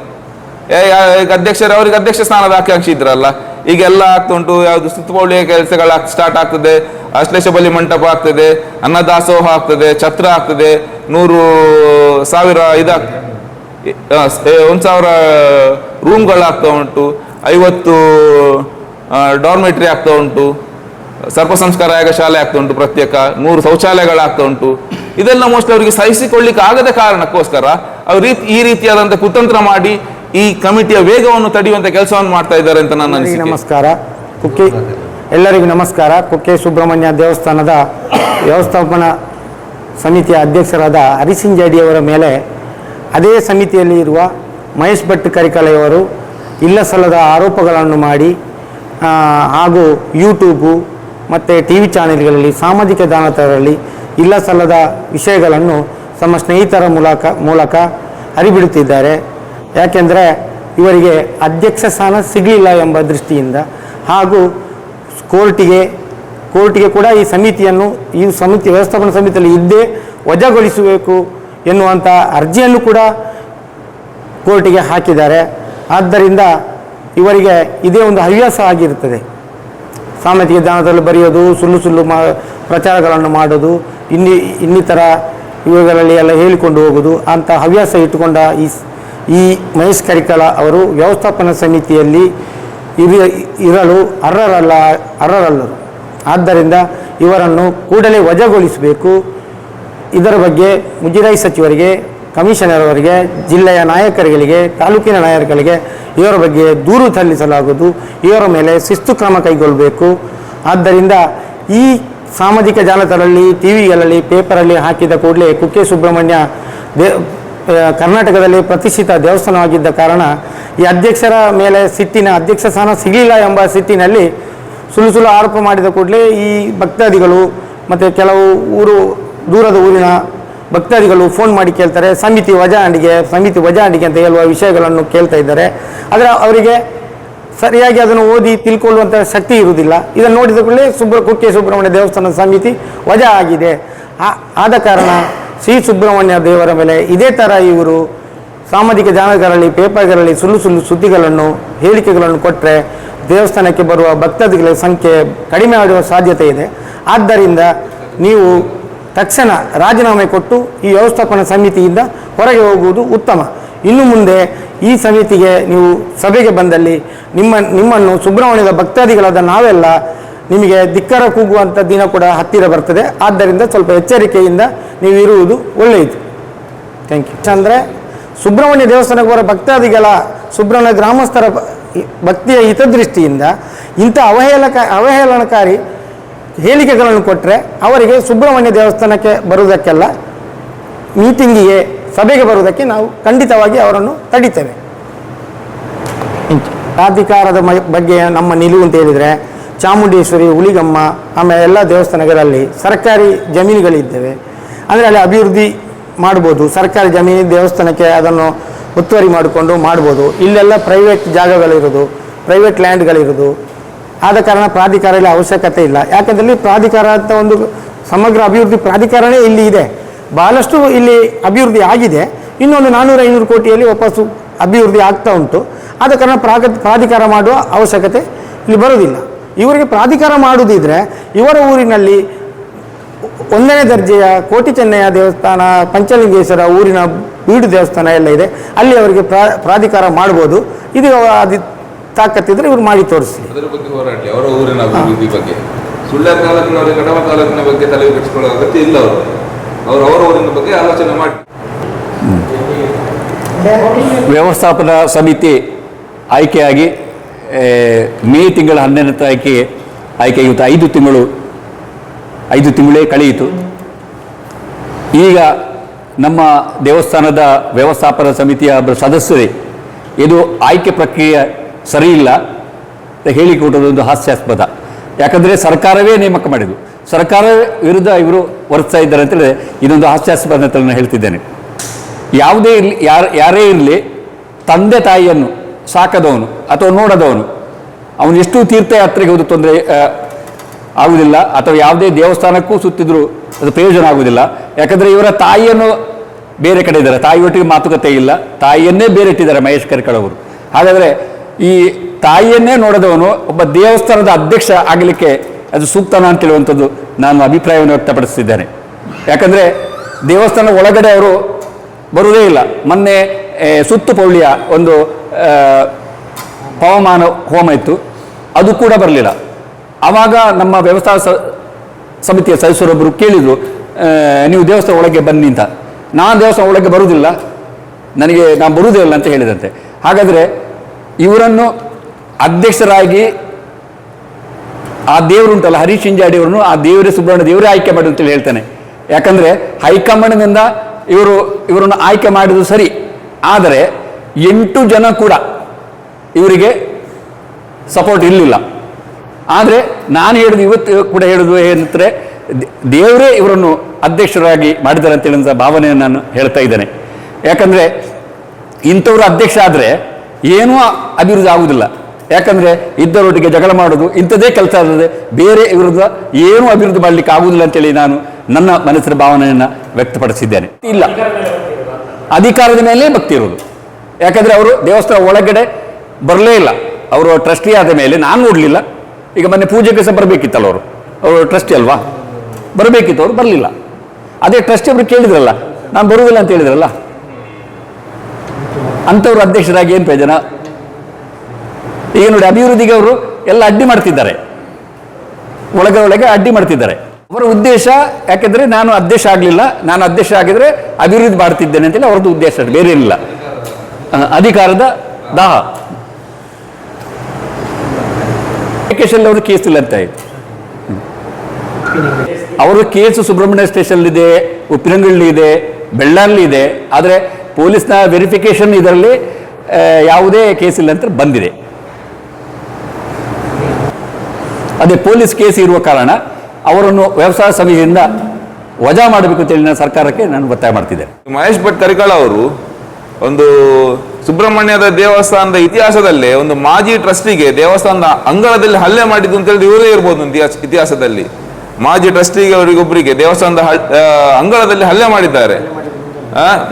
ಈಗ ಅಧ್ಯಕ್ಷರು, ಅವರಿಗೆ ಅಧ್ಯಕ್ಷ ಸ್ಥಾನದ ಆಕಾಂಕ್ಷಿ ಇದ್ರಲ್ಲ. ಈಗೆಲ್ಲ ಆಗ್ತಾ ಉಂಟು ಯಾವುದು ಸುತ್ತಮೌಳಿಯ ಕೆಲಸಗಳ ಸ್ಟಾರ್ಟ್ ಆಗ್ತದೆ. ಅಶ್ಲೇಷ ಬಲಿ ಮಂಟಪ ಆಗ್ತದೆ, ಅನ್ನದಾಸೋಹ ಆಗ್ತದೆ, ಛತ್ರ ಆಗ್ತದೆ, ನೂರು ಸಾವಿರ ಇದಾಗ ಒಂದು ಸಾವಿರ ರೂಮ್ಗಳಾಗ್ತಾ ಉಂಟು, ಐವತ್ತು ಡಾರ್ಮೆಟ್ರಿ ಆಗ್ತಾ ಉಂಟು, ಸರ್ಪ ಸಂಸ್ಕಾರ ಶಾಲೆ ಆಗ್ತಾ ಉಂಟು ಪ್ರತ್ಯೇಕ, ನೂರು ಶೌಚಾಲಯಗಳಾಗ್ತಾ ಉಂಟು. ಇದೆಲ್ಲ ಮೋಸ್ಟ್ಲಿ ಅವರಿಗೆ ಸಹಿಸಿಕೊಳ್ಳಿಕ್ಕೆ ಆಗದ ಕಾರಣಕ್ಕೋಸ್ಕರ, ಅವ್ರ ಈ ರೀತಿಯಾದಂಥ ಕುತಂತ್ರ ಮಾಡಿ ಈ ಕಮಿಟಿಯ ವೇಗವನ್ನು ತಡೆಯುವಂತ ಕೆಲಸವನ್ನು ಮಾಡ್ತಾ ಇದ್ದಾರೆ ಅಂತ ನನ್ನ ಅನಿಸಿಕೆ. ನಮಸ್ಕಾರ. ಕುಕ್ಕೆ ಎಲ್ಲರಿಗೂ ನಮಸ್ಕಾರ. ಕುಕ್ಕೆ ಸುಬ್ರಹ್ಮಣ್ಯ ದೇವಸ್ಥಾನದ ವ್ಯವಸ್ಥಾಪನಾ ಸಮಿತಿಯ ಅಧ್ಯಕ್ಷರಾದ ಹರಿಸಿಂಜಡಿಯವರ ಮೇಲೆ ಅದೇ ಸಮಿತಿಯಲ್ಲಿ ಇರುವ ಮಹೇಶ್ ಭಟ್ ಕರಿಕಲೆಯವರು ಇಲ್ಲ ಸಲ್ಲದ ಆರೋಪಗಳನ್ನು ಮಾಡಿ ಆ, ಹಾಗೂ ಯೂಟ್ಯೂಬು ಮತ್ತು ಟಿ ವಿ ಚಾನೆಲ್ಗಳಲ್ಲಿ ಸಾಮಾಜಿಕ ಜಾಲತಾಣಗಳಲ್ಲಿ ಇಲ್ಲ ಸಲ್ಲದ ವಿಷಯಗಳನ್ನು ತಮ್ಮ ಸ್ನೇಹಿತರ ಮೂಲಕ ಮೂಲಕ ಹರಿಬಿಡುತ್ತಿದ್ದಾರೆ. ಯಾಕೆಂದರೆ ಇವರಿಗೆ ಅಧ್ಯಕ್ಷ ಸ್ಥಾನ ಸಿಗಲಿಲ್ಲ ಎಂಬ ದೃಷ್ಟಿಯಿಂದ ಹಾಗೂ ಕೋರ್ಟಿಗೆ ಕೋರ್ಟಿಗೆ ಕೂಡ ಈ ಸಮಿತಿಯನ್ನು, ಈ ಸಮಿತಿ, ವ್ಯವಸ್ಥಾಪನಾ ಸಮಿತಿಯಲ್ಲಿ ಇದ್ದೇ ವಜಾಗೊಳಿಸಬೇಕು ಎನ್ನುವಂಥ ಅರ್ಜಿಯನ್ನು ಕೂಡ ಕೋರ್ಟಿಗೆ ಹಾಕಿದ್ದಾರೆ. ಆದ್ದರಿಂದ ಇವರಿಗೆ ಇದೇ ಒಂದು ಹವ್ಯಾಸ ಆಗಿರುತ್ತದೆ. ಸಾಮಾಜಿಕ ದಾನದಲ್ಲಿ ಬರೆಯೋದು, ಸುಳ್ಳು ಸುಳ್ಳು ಮಾ, ಪ್ರಚಾರಗಳನ್ನು ಮಾಡೋದು, ಇನ್ನಿ, ಇನ್ನಿತರ ಇವುಗಳಲ್ಲಿ ಎಲ್ಲ ಹೇಳಿಕೊಂಡು ಹೋಗೋದು, ಅಂತ ಹವ್ಯಾಸ ಇಟ್ಟುಕೊಂಡ ಈ ಈ ಮಹೇಶ್ ಕರಿಕಳ ಅವರು ವ್ಯವಸ್ಥಾಪನಾ ಸಮಿತಿಯಲ್ಲಿ ಇರಿ, ಇರಲು ಅರ್ಹರಲ್ಲ, ಅರ್ಹರಲ್ಲರು. ಆದ್ದರಿಂದ ಇವರನ್ನು ಕೂಡಲೇ ವಜಾಗೊಳಿಸಬೇಕು. ಇದರ ಬಗ್ಗೆ ಮುಜರಾಯಿ ಸಚಿವರಿಗೆ, ಕಮಿಷನರ್ ಅವರಿಗೆ, ಜಿಲ್ಲೆಯ ನಾಯಕರುಗಳಿಗೆ, ತಾಲೂಕಿನ ನಾಯಕರಿಗೆ ಇವರ ಬಗ್ಗೆ ದೂರು ಸಲ್ಲಿಸಲಾಗುವುದು. ಇವರ ಮೇಲೆ ಶಿಸ್ತು ಕ್ರಮ ಕೈಗೊಳ್ಳಬೇಕು. ಆದ್ದರಿಂದ ಈ ಸಾಮಾಜಿಕ ಜಾಲತಾಣದಲ್ಲಿ ಟಿ ವಿಗಳಲ್ಲಿ ಪೇಪರಲ್ಲಿ ಹಾಕಿದ ಕೂಡಲೇ ಕುಕ್ಕೆ ಸುಬ್ರಹ್ಮಣ್ಯ ದೇ ಕರ್ನಾಟಕದಲ್ಲಿ ಪ್ರತಿಷ್ಠಿತ ದೇವಸ್ಥಾನವಾಗಿದ್ದ ಕಾರಣ ಈ ಅಧ್ಯಕ್ಷರ ಮೇಲೆ ಸಿಟ್ಟಿನ ಅಧ್ಯಕ್ಷ ಸ್ಥಾನ ಸಿಗಲಿಲ್ಲ ಎಂಬ ಸಿಟ್ಟಿನಲ್ಲಿ ಸುಳ್ಳು ಸುಳ್ಳು ಆರೋಪ ಮಾಡಿದ ಕೂಡಲೇ ಈ ಭಕ್ತಾದಿಗಳು ಮತ್ತು ಕೆಲವು ಊರು, ದೂರದ ಊರಿನ ಭಕ್ತಾದಿಗಳು ಫೋನ್ ಮಾಡಿ ಕೇಳ್ತಾರೆ. ಸಮಿತಿ ವಜಾ ಅಂಡಿಗೆ ಸಮಿತಿ ವಜಾ ಅಂಡಿಗೆ ಅಂತ ಹೇಳುವ ವಿಷಯಗಳನ್ನು ಕೇಳ್ತಾ ಇದ್ದಾರೆ. ಆದರೆ ಅವರಿಗೆ ಸರಿಯಾಗಿ ಅದನ್ನು ಓದಿ ತಿಳ್ಕೊಳ್ಳುವಂಥ ಶಕ್ತಿ ಇರುವುದಿಲ್ಲ. ಇದನ್ನು ನೋಡಿದ ಕೂಡಲೇ ಸುಬ್ರ ಕುಕ್ಕೆ ಸುಬ್ರಹ್ಮಣ್ಯ ದೇವಸ್ಥಾನದ ಸಮಿತಿ ವಜಾ ಆಗಿದೆ. ಆದ ಕಾರಣ ಶ್ರೀ ಸುಬ್ರಹ್ಮಣ್ಯ ದೇವರ ಮೇಲೆ ಇದೇ ಥರ ಇವರು ಸಾಮಾಜಿಕ ಜಾಲಗಳಲ್ಲಿ, ಪೇಪರ್ಗಳಲ್ಲಿ ಸುಳ್ಳು ಸುಳ್ಳು ಸುದ್ದಿಗಳನ್ನು, ಹೇಳಿಕೆಗಳನ್ನು ಕೊಟ್ಟರೆ ದೇವಸ್ಥಾನಕ್ಕೆ ಬರುವ ಭಕ್ತಾದಿಗಳ ಸಂಖ್ಯೆ ಕಡಿಮೆ ಆಗುವ ಸಾಧ್ಯತೆ ಇದೆ. ಆದ್ದರಿಂದ ನೀವು ತಕ್ಷಣ ರಾಜೀನಾಮೆ ಕೊಟ್ಟು ಈ ವ್ಯವಸ್ಥಾಪನಾ ಸಮಿತಿಯಿಂದ ಹೊರಗೆ ಹೋಗುವುದು ಉತ್ತಮ. ಇನ್ನು ಮುಂದೆ ಈ ಸಮಿತಿಗೆ ನೀವು ಸಭೆಗೆ ಬಂದಲ್ಲಿ ನಿಮ್ಮ ನಿಮ್ಮನ್ನು ಸುಬ್ರಹ್ಮಣ್ಯದ ಭಕ್ತಾದಿಗಳಾದ ನಾವೆಲ್ಲ ನಿಮಗೆ ಧಿಕ್ಕರ ಕೂಗುವಂಥ ದಿನ ಕೂಡ ಹತ್ತಿರ ಬರ್ತದೆ. ಆದ್ದರಿಂದ ಸ್ವಲ್ಪ ಎಚ್ಚರಿಕೆಯಿಂದ ನೀವು ಇರುವುದು ಒಳ್ಳೆಯದು. ಥ್ಯಾಂಕ್ ಯು ಅಂದರೆ ಸುಬ್ರಹ್ಮಣ್ಯ ದೇವಸ್ಥಾನಕ್ಕೆ ಬರೋ ಭಕ್ತಾದಿಗಳ ಸುಬ್ರಹ್ಮಣ್ಯ ಗ್ರಾಮಸ್ಥರ ಭಕ್ತಿಯ ಹಿತದೃಷ್ಟಿಯಿಂದ ಇಂಥ ಅವಹೇಳಕ ಅವಹೇಳನಕಾರಿ ಹೇಳಿಕೆಗಳನ್ನು ಕೊಟ್ಟರೆ ಅವರಿಗೆ ಸುಬ್ರಹ್ಮಣ್ಯ ದೇವಸ್ಥಾನಕ್ಕೆ ಬರುವುದಕ್ಕೆಲ್ಲ ಮೀಟಿಂಗಿಗೆ ಸಭೆಗೆ ಬರುವುದಕ್ಕೆ ನಾವು ಖಂಡಿತವಾಗಿ ಅವರನ್ನು ತಡಿತೇವೆ. ಪ್ರಾಧಿಕಾರದ ಮ- ಬಗ್ಗೆ ನಮ್ಮ ನಿಲುವು ಅಂತ ಹೇಳಿದರೆ ಚಾಮುಂಡೇಶ್ವರಿ, ಹುಲಿಗಮ್ಮ, ಆಮೇಲೆ ಎಲ್ಲ ದೇವಸ್ಥಾನಗಳಲ್ಲಿ ಸರ್ಕಾರಿ ಜಮೀನುಗಳಿದ್ದಾವೆ. ಅಂದರೆ ಅಲ್ಲಿ ಅಭಿವೃದ್ಧಿ ಮಾಡ್ಬೋದು. ಸರ್ಕಾರಿ ಜಮೀನು ದೇವಸ್ಥಾನಕ್ಕೆ ಅದನ್ನು ಒತ್ತುವರಿ ಮಾಡಿಕೊಂಡು ಮಾಡ್ಬೋದು. ಇಲ್ಲೆಲ್ಲ ಪ್ರೈವೇಟ್ ಜಾಗಗಳಿರೋದು ಪ್ರೈವೇಟ್ ಲ್ಯಾಂಡ್ಗಳಿರೋದು ಆದ ಕಾರಣ ಪ್ರಾಧಿಕಾರದ ಅವಶ್ಯಕತೆ ಇಲ್ಲ. ಯಾಕಂದರೆ ಪ್ರಾಧಿಕಾರ ಅಂತ ಒಂದು ಸಮಗ್ರ ಅಭಿವೃದ್ಧಿ ಪ್ರಾಧಿಕಾರನೇ ಇಲ್ಲಿ ಇದೆ. ಬಹಳಷ್ಟು ಇಲ್ಲಿ ಅಭಿವೃದ್ಧಿ ಆಗಿದೆ. ಇನ್ನೊಂದು ನಾನ್ನೂರು ಐನೂರು ಕೋಟಿಯಲ್ಲಿ ವಾಪಸ್ಸು ಅಭಿವೃದ್ಧಿ ಆಗ್ತಾ ಉಂಟು. ಆದ ಕಾರಣ ಪ್ರಾಧಿಕಾರ ಮಾಡುವ ಅವಶ್ಯಕತೆ ಇಲ್ಲಿ ಬರುವುದಿಲ್ಲ. ಇವರಿಗೆ ಪ್ರಾಧಿಕಾರ ಮಾಡುವುದಿದ್ರೆ ಇವರ ಊರಿನಲ್ಲಿ ಒಂದನೇ ದರ್ಜೆಯ ಕೋಟಿ ಚೆನ್ನಯ್ಯ ದೇವಸ್ಥಾನ ಪಂಚಲಿಂಗೇಶ್ವರ ಊರಿನ ಬೀಡು ದೇವಸ್ಥಾನ ಎಲ್ಲ ಇದೆ. ಅಲ್ಲಿ ಅವರಿಗೆ ಪ್ರಾ ಪ್ರಾಧಿಕಾರ ಮಾಡ್ಬೋದು. ಇದು ಅದು ತಾಕತ್ತಿದ್ರೆ ಇವರು ಮಾಡಿ ತೋರಿಸಿ ಅದರ ಬಗ್ಗೆ ಹೋರಾಟಲಿ ಅವರ ಊರಿನ ಅಭಿವೃದ್ಧಿ ಬಗ್ಗೆ. ಸುಳ್ಯ ತಾಲೂಕಿನವರಿಗೆ ಕಡವ ತಾಲೂಕಿನ ಬಗ್ಗೆ ತಲೆ ಕೆಡಿಸಿಕೊಳ್ಳೋ ಅಗತ್ಯ ಇಲ್ಲ ಅವರು. ಅವರು ಅವರ ಊರಿನ ಬಗ್ಗೆ ಆಲೋಚನೆ ಮಾಡಿ. ವ್ಯವಸ್ಥಾಪನಾ ಸಮಿತಿ ಆಯ್ಕೆಯಾಗಿ ಮೇ ತಿಂಗಳ ಹನ್ನೆರಡನೇ ತಾರೀಕಿಗೆ ಆಯ್ಕೆ ಇವತ್ತು ಐದು ತಿಂಗಳು, ಐದು ತಿಂಗಳೇ ಕಳೆಯಿತು. ಈಗ ನಮ್ಮ ದೇವಸ್ಥಾನದ ವ್ಯವಸ್ಥಾಪನಾ ಸಮಿತಿಯ ಸದಸ್ಯರೇ, ಇದು ಆಯ್ಕೆ ಪ್ರಕ್ರಿಯೆ ಸರಿಯಿಲ್ಲ ಹೇಳಿಕೊಟ್ಟದೊಂದು ಹಾಸ್ಯಾಸ್ಪದ. ಯಾಕಂದರೆ ಸರ್ಕಾರವೇ ನೇಮಕ ಮಾಡಿದ್ದು. ಸರ್ಕಾರ ವಿರುದ್ಧ ಇವರು ವರ್ತಿಸ್ತಾ ಇದ್ದಾರೆ ಅಂತೇಳಿ ಇದೊಂದು ಹಾಸ್ಯಾಸ್ಪದ ಅಂತ ನಾನು ಹೇಳ್ತಿದ್ದೇನೆ. ಯಾವುದೇ ಇರಲಿ, ಯಾರ, ಯಾರೇ ಇರಲಿ, ತಂದೆ ತಾಯಿಯನ್ನು ಸಾಕದವನು ಅಥವಾ ನೋಡದವನು, ಅವನು ಎಷ್ಟು ತೀರ್ಥಯಾತ್ರೆಗೆ ಹೋದ ತೊಂದರೆ ಆಗುವುದಿಲ್ಲ ಅಥವಾ ಯಾವುದೇ ದೇವಸ್ಥಾನಕ್ಕೂ ಸುತ್ತಿದ್ರು ಅದು ಪ್ರಯೋಜನ ಆಗುವುದಿಲ್ಲ ಯಾಕಂದರೆ ಇವರ ತಾಯಿಯನ್ನು ಬೇರೆ ಕಡೆ ಇದ್ದಾರೆ. ತಾಯಿ ಒಟ್ಟಿಗೆ ಮಾತುಕತೆ ಇಲ್ಲ. ತಾಯಿಯನ್ನೇ ಬೇರೆ ಇಟ್ಟಿದ್ದಾರೆ ಮಹೇಶ್ ಕರ್ಕಳವರು ಹಾಗಾದರೆ ಈ ತಾಯಿಯನ್ನೇ ನೋಡದವನು ಒಬ್ಬ ದೇವಸ್ಥಾನದ ಅಧ್ಯಕ್ಷ ಆಗಲಿಕ್ಕೆ ಅದು ಸೂಕ್ತನ ಅಂತ ಹೇಳುವಂಥದ್ದು ನಾನು ಅಭಿಪ್ರಾಯವನ್ನು ವ್ಯಕ್ತಪಡಿಸ್ತಿದ್ದೇನೆ ಯಾಕಂದರೆ ದೇವಸ್ಥಾನ ಒಳಗಡೆ ಅವರು ಬರುವುದೇ ಇಲ್ಲ. ಮೊನ್ನೆ ಸುತ್ತು ಪೌಳಿಯ ಒಂದು ಪವಮಾನ ಹೋಮ ಇತ್ತು. ಅದು ಕೂಡ ಬರಲಿಲ್ಲ. ಆವಾಗ ನಮ್ಮ ವ್ಯವಸ್ಥಾ ಸಮಿತಿಯ ಸದಸ್ಯರೊಬ್ಬರು ಕೇಳಿದರು ನೀವು ದೇವಸ್ಥಾನ ಒಳಗೆ ಬನ್ನಿ ಅಂತ. ನಾನು ದೇವಸ್ಥಾನ ಒಳಗೆ ಬರುವುದಿಲ್ಲ ನನಗೆ ನಾನು ಬರುವುದೇ ಇಲ್ಲ ಅಂತ ಹೇಳಿದಂತೆ. ಹಾಗಾದರೆ ಇವರನ್ನು ಅಧ್ಯಕ್ಷರಾಗಿ ಆ ದೇವರುಂಟಲ್ಲ ಹರೀಶ್ ಹಿಂಜಾಡಿಯವರನ್ನು ಆ ದೇವರೇ, ಸುಬ್ರಹ್ಮಣ್ಯ ದೇವರೇ ಆಯ್ಕೆ ಮಾಡಿ ಅಂತೇಳಿ ಹೇಳ್ತಾನೆ. ಯಾಕಂದರೆ ಹೈಕಮಾಂಡ್ನಿಂದ ಇವರು, ಇವರನ್ನು ಆಯ್ಕೆ ಮಾಡಿದ್ದು ಸರಿ. ಆದರೆ ಎಂಟು ಜನ ಕೂಡ ಇವರಿಗೆ ಸಪೋರ್ಟ್ ಇರಲಿಲ್ಲ. ಆದರೆ ನಾನು ಹೇಳಿದ ಇವತ್ತು ಕೂಡ ಹೇಳೋದು ಏನಂದರೆ ದೇವರೇ ಇವರನ್ನು ಅಧ್ಯಕ್ಷರಾಗಿ ಮಾಡಿದ್ದಾರೆ ಅಂತ ಹೇಳಿದ ಭಾವನೆಯನ್ನು ನಾನು ಹೇಳ್ತಾ ಇದ್ದೇನೆ. ಯಾಕಂದರೆ ಇಂಥವರು ಅಧ್ಯಕ್ಷ ಆದರೆ ಏನೂ ಅಭಿವೃದ್ಧಿ ಆಗುವುದಿಲ್ಲ ಯಾಕಂದರೆ ಇದ್ದರೊಟ್ಟಿಗೆ ಜಗಳ ಮಾಡೋದು, ಇಂಥದ್ದೇ ಕೆಲಸ ಆದರೆ ಬೇರೆ ವಿರುದ್ಧ ಏನೂ ಅಭಿವೃದ್ಧಿ ಮಾಡಲಿಕ್ಕೆ ಆಗುವುದಿಲ್ಲ ಅಂತೇಳಿ ನಾನು ನನ್ನ ಮನಸ್ಸಿನ ಭಾವನೆಯನ್ನು ವ್ಯಕ್ತಪಡಿಸಿದ್ದೇನೆ. ಇಲ್ಲ. ಅಧಿಕಾರದ ಮೇಲೆ ಭಕ್ತಿ ಇರೋದು. ಯಾಕಂದರೆ ಅವರು ದೇವಸ್ಥಾನ ಒಳಗಡೆ ಬರಲೇ ಇಲ್ಲ. ಅವರು ಟ್ರಸ್ಟಿ ಆದ ಮೇಲೆ ನಾನು ನೋಡಲಿಲ್ಲ. ಈಗ ಮೊನ್ನೆ ಪೂಜೆಗೆ ಸಹ ಬರಬೇಕಿತ್ತಲ್ಲ ಅವರು. ಅವರು ಟ್ರಸ್ಟಿ ಅಲ್ವಾ? ಬರಬೇಕಿತ್ತು ಅವರು ಬರಲಿಲ್ಲ. ಅದೇ ಟ್ರಸ್ಟಿ ಅವರು ಕೇಳಿದ್ರಲ್ಲ ನಾನು ಬರುವುದಿಲ್ಲ ಅಂತ ಹೇಳಿದ್ರಲ್ಲ? ಅಂಥವ್ರು ಅಧ್ಯಕ್ಷರಾಗಿ ಏನು ಪ್ರಯೋಜನ? ಈಗ ನೋಡಿ ಅಭಿವೃದ್ಧಿಗೆ ಅವರು ಎಲ್ಲ ಅಡ್ಡಿ ಮಾಡ್ತಿದ್ದಾರೆ. ಒಳಗೆ ಒಳಗೆ ಅಡ್ಡಿ ಮಾಡ್ತಿದ್ದಾರೆ. ಅವರ ಉದ್ದೇಶ ಯಾಕೆಂದರೆ ನಾನು ಅಧ್ಯಕ್ಷ ಆಗಲಿಲ್ಲ. ನಾನು ಅಧ್ಯಕ್ಷ ಆಗಿದ್ರೆ ಅಭಿವೃದ್ಧಿ ಮಾಡ್ತಿದ್ದೇನೆ ಅಂತೇಳಿ ಅವ್ರದ್ದು ಉದ್ದೇಶ ಬೇರೆ ಆ, ಅಧಿಕಾರದ ದಾಹ. ಕೇಸಲ್ಲಿ ಅವರು ಕೇಸ್ ಇಲ್ಲ ಅಂತ ಆಯ್ತು. ಅವರು ಕೇಸು ಸುಬ್ರಹ್ಮಣ್ಯ ಸ್ಟೇಷನ್ ಇದೆ, ಉಪ್ಪಿನಂಗಳ್ಳಿ ಇದೆ ಬೆಳ್ಳಲ್ಲಿ ಇದೆ. ಆದರೆ ಪೊಲೀಸ್ನ ವೆರಿಫಿಕೇಶನ್ ಇದರಲ್ಲಿ ಯಾವುದೇ ಕೇಸ್ ಇಲ್ಲ ಅಂತ ಬಂದಿದೆ. ಅದೇ ಪೊಲೀಸ್ ಕೇಸ್ ಇರುವ ಕಾರಣ ಅವರನ್ನು ವ್ಯವಸಾಯ ಸಮಿತಿಯಿಂದ ವಜಾ ಮಾಡಬೇಕು ಅಂತೇಳಿ ನಾನು ಸರ್ಕಾರಕ್ಕೆ ನಾನು ಒತ್ತಾಯ ಮಾಡ್ತಿದ್ದೇನೆ. ಮಹೇಶ್ ಭಟ್ ಕರಿಕಾಳ ಅವರು ಒಂದು ಸುಬ್ರಹ್ಮಣ್ಯದ ದೇವಸ್ಥಾನದ ಇತಿಹಾಸದಲ್ಲೇ ಒಂದು ಮಾಜಿ ಟ್ರಸ್ಟಿಗೆ ದೇವಸ್ಥಾನದ ಅಂಗಳದಲ್ಲಿ ಹಲ್ಲೆ ಮಾಡಿದ್ದು ಅಂತ ಹೇಳಿದ್ರೆ ಇವರೇ ಇರ್ಬೋದು ಇತಿಹಾಸದಲ್ಲಿ. ಮಾಜಿ ಟ್ರಸ್ಟಿಗೆ ಅವರಿಗೊಬ್ಬರಿಗೆ ದೇವಸ್ಥಾನದ ಅಂಗಳದಲ್ಲಿ ಹಲ್ಲೆ ಮಾಡಿದ್ದಾರೆ.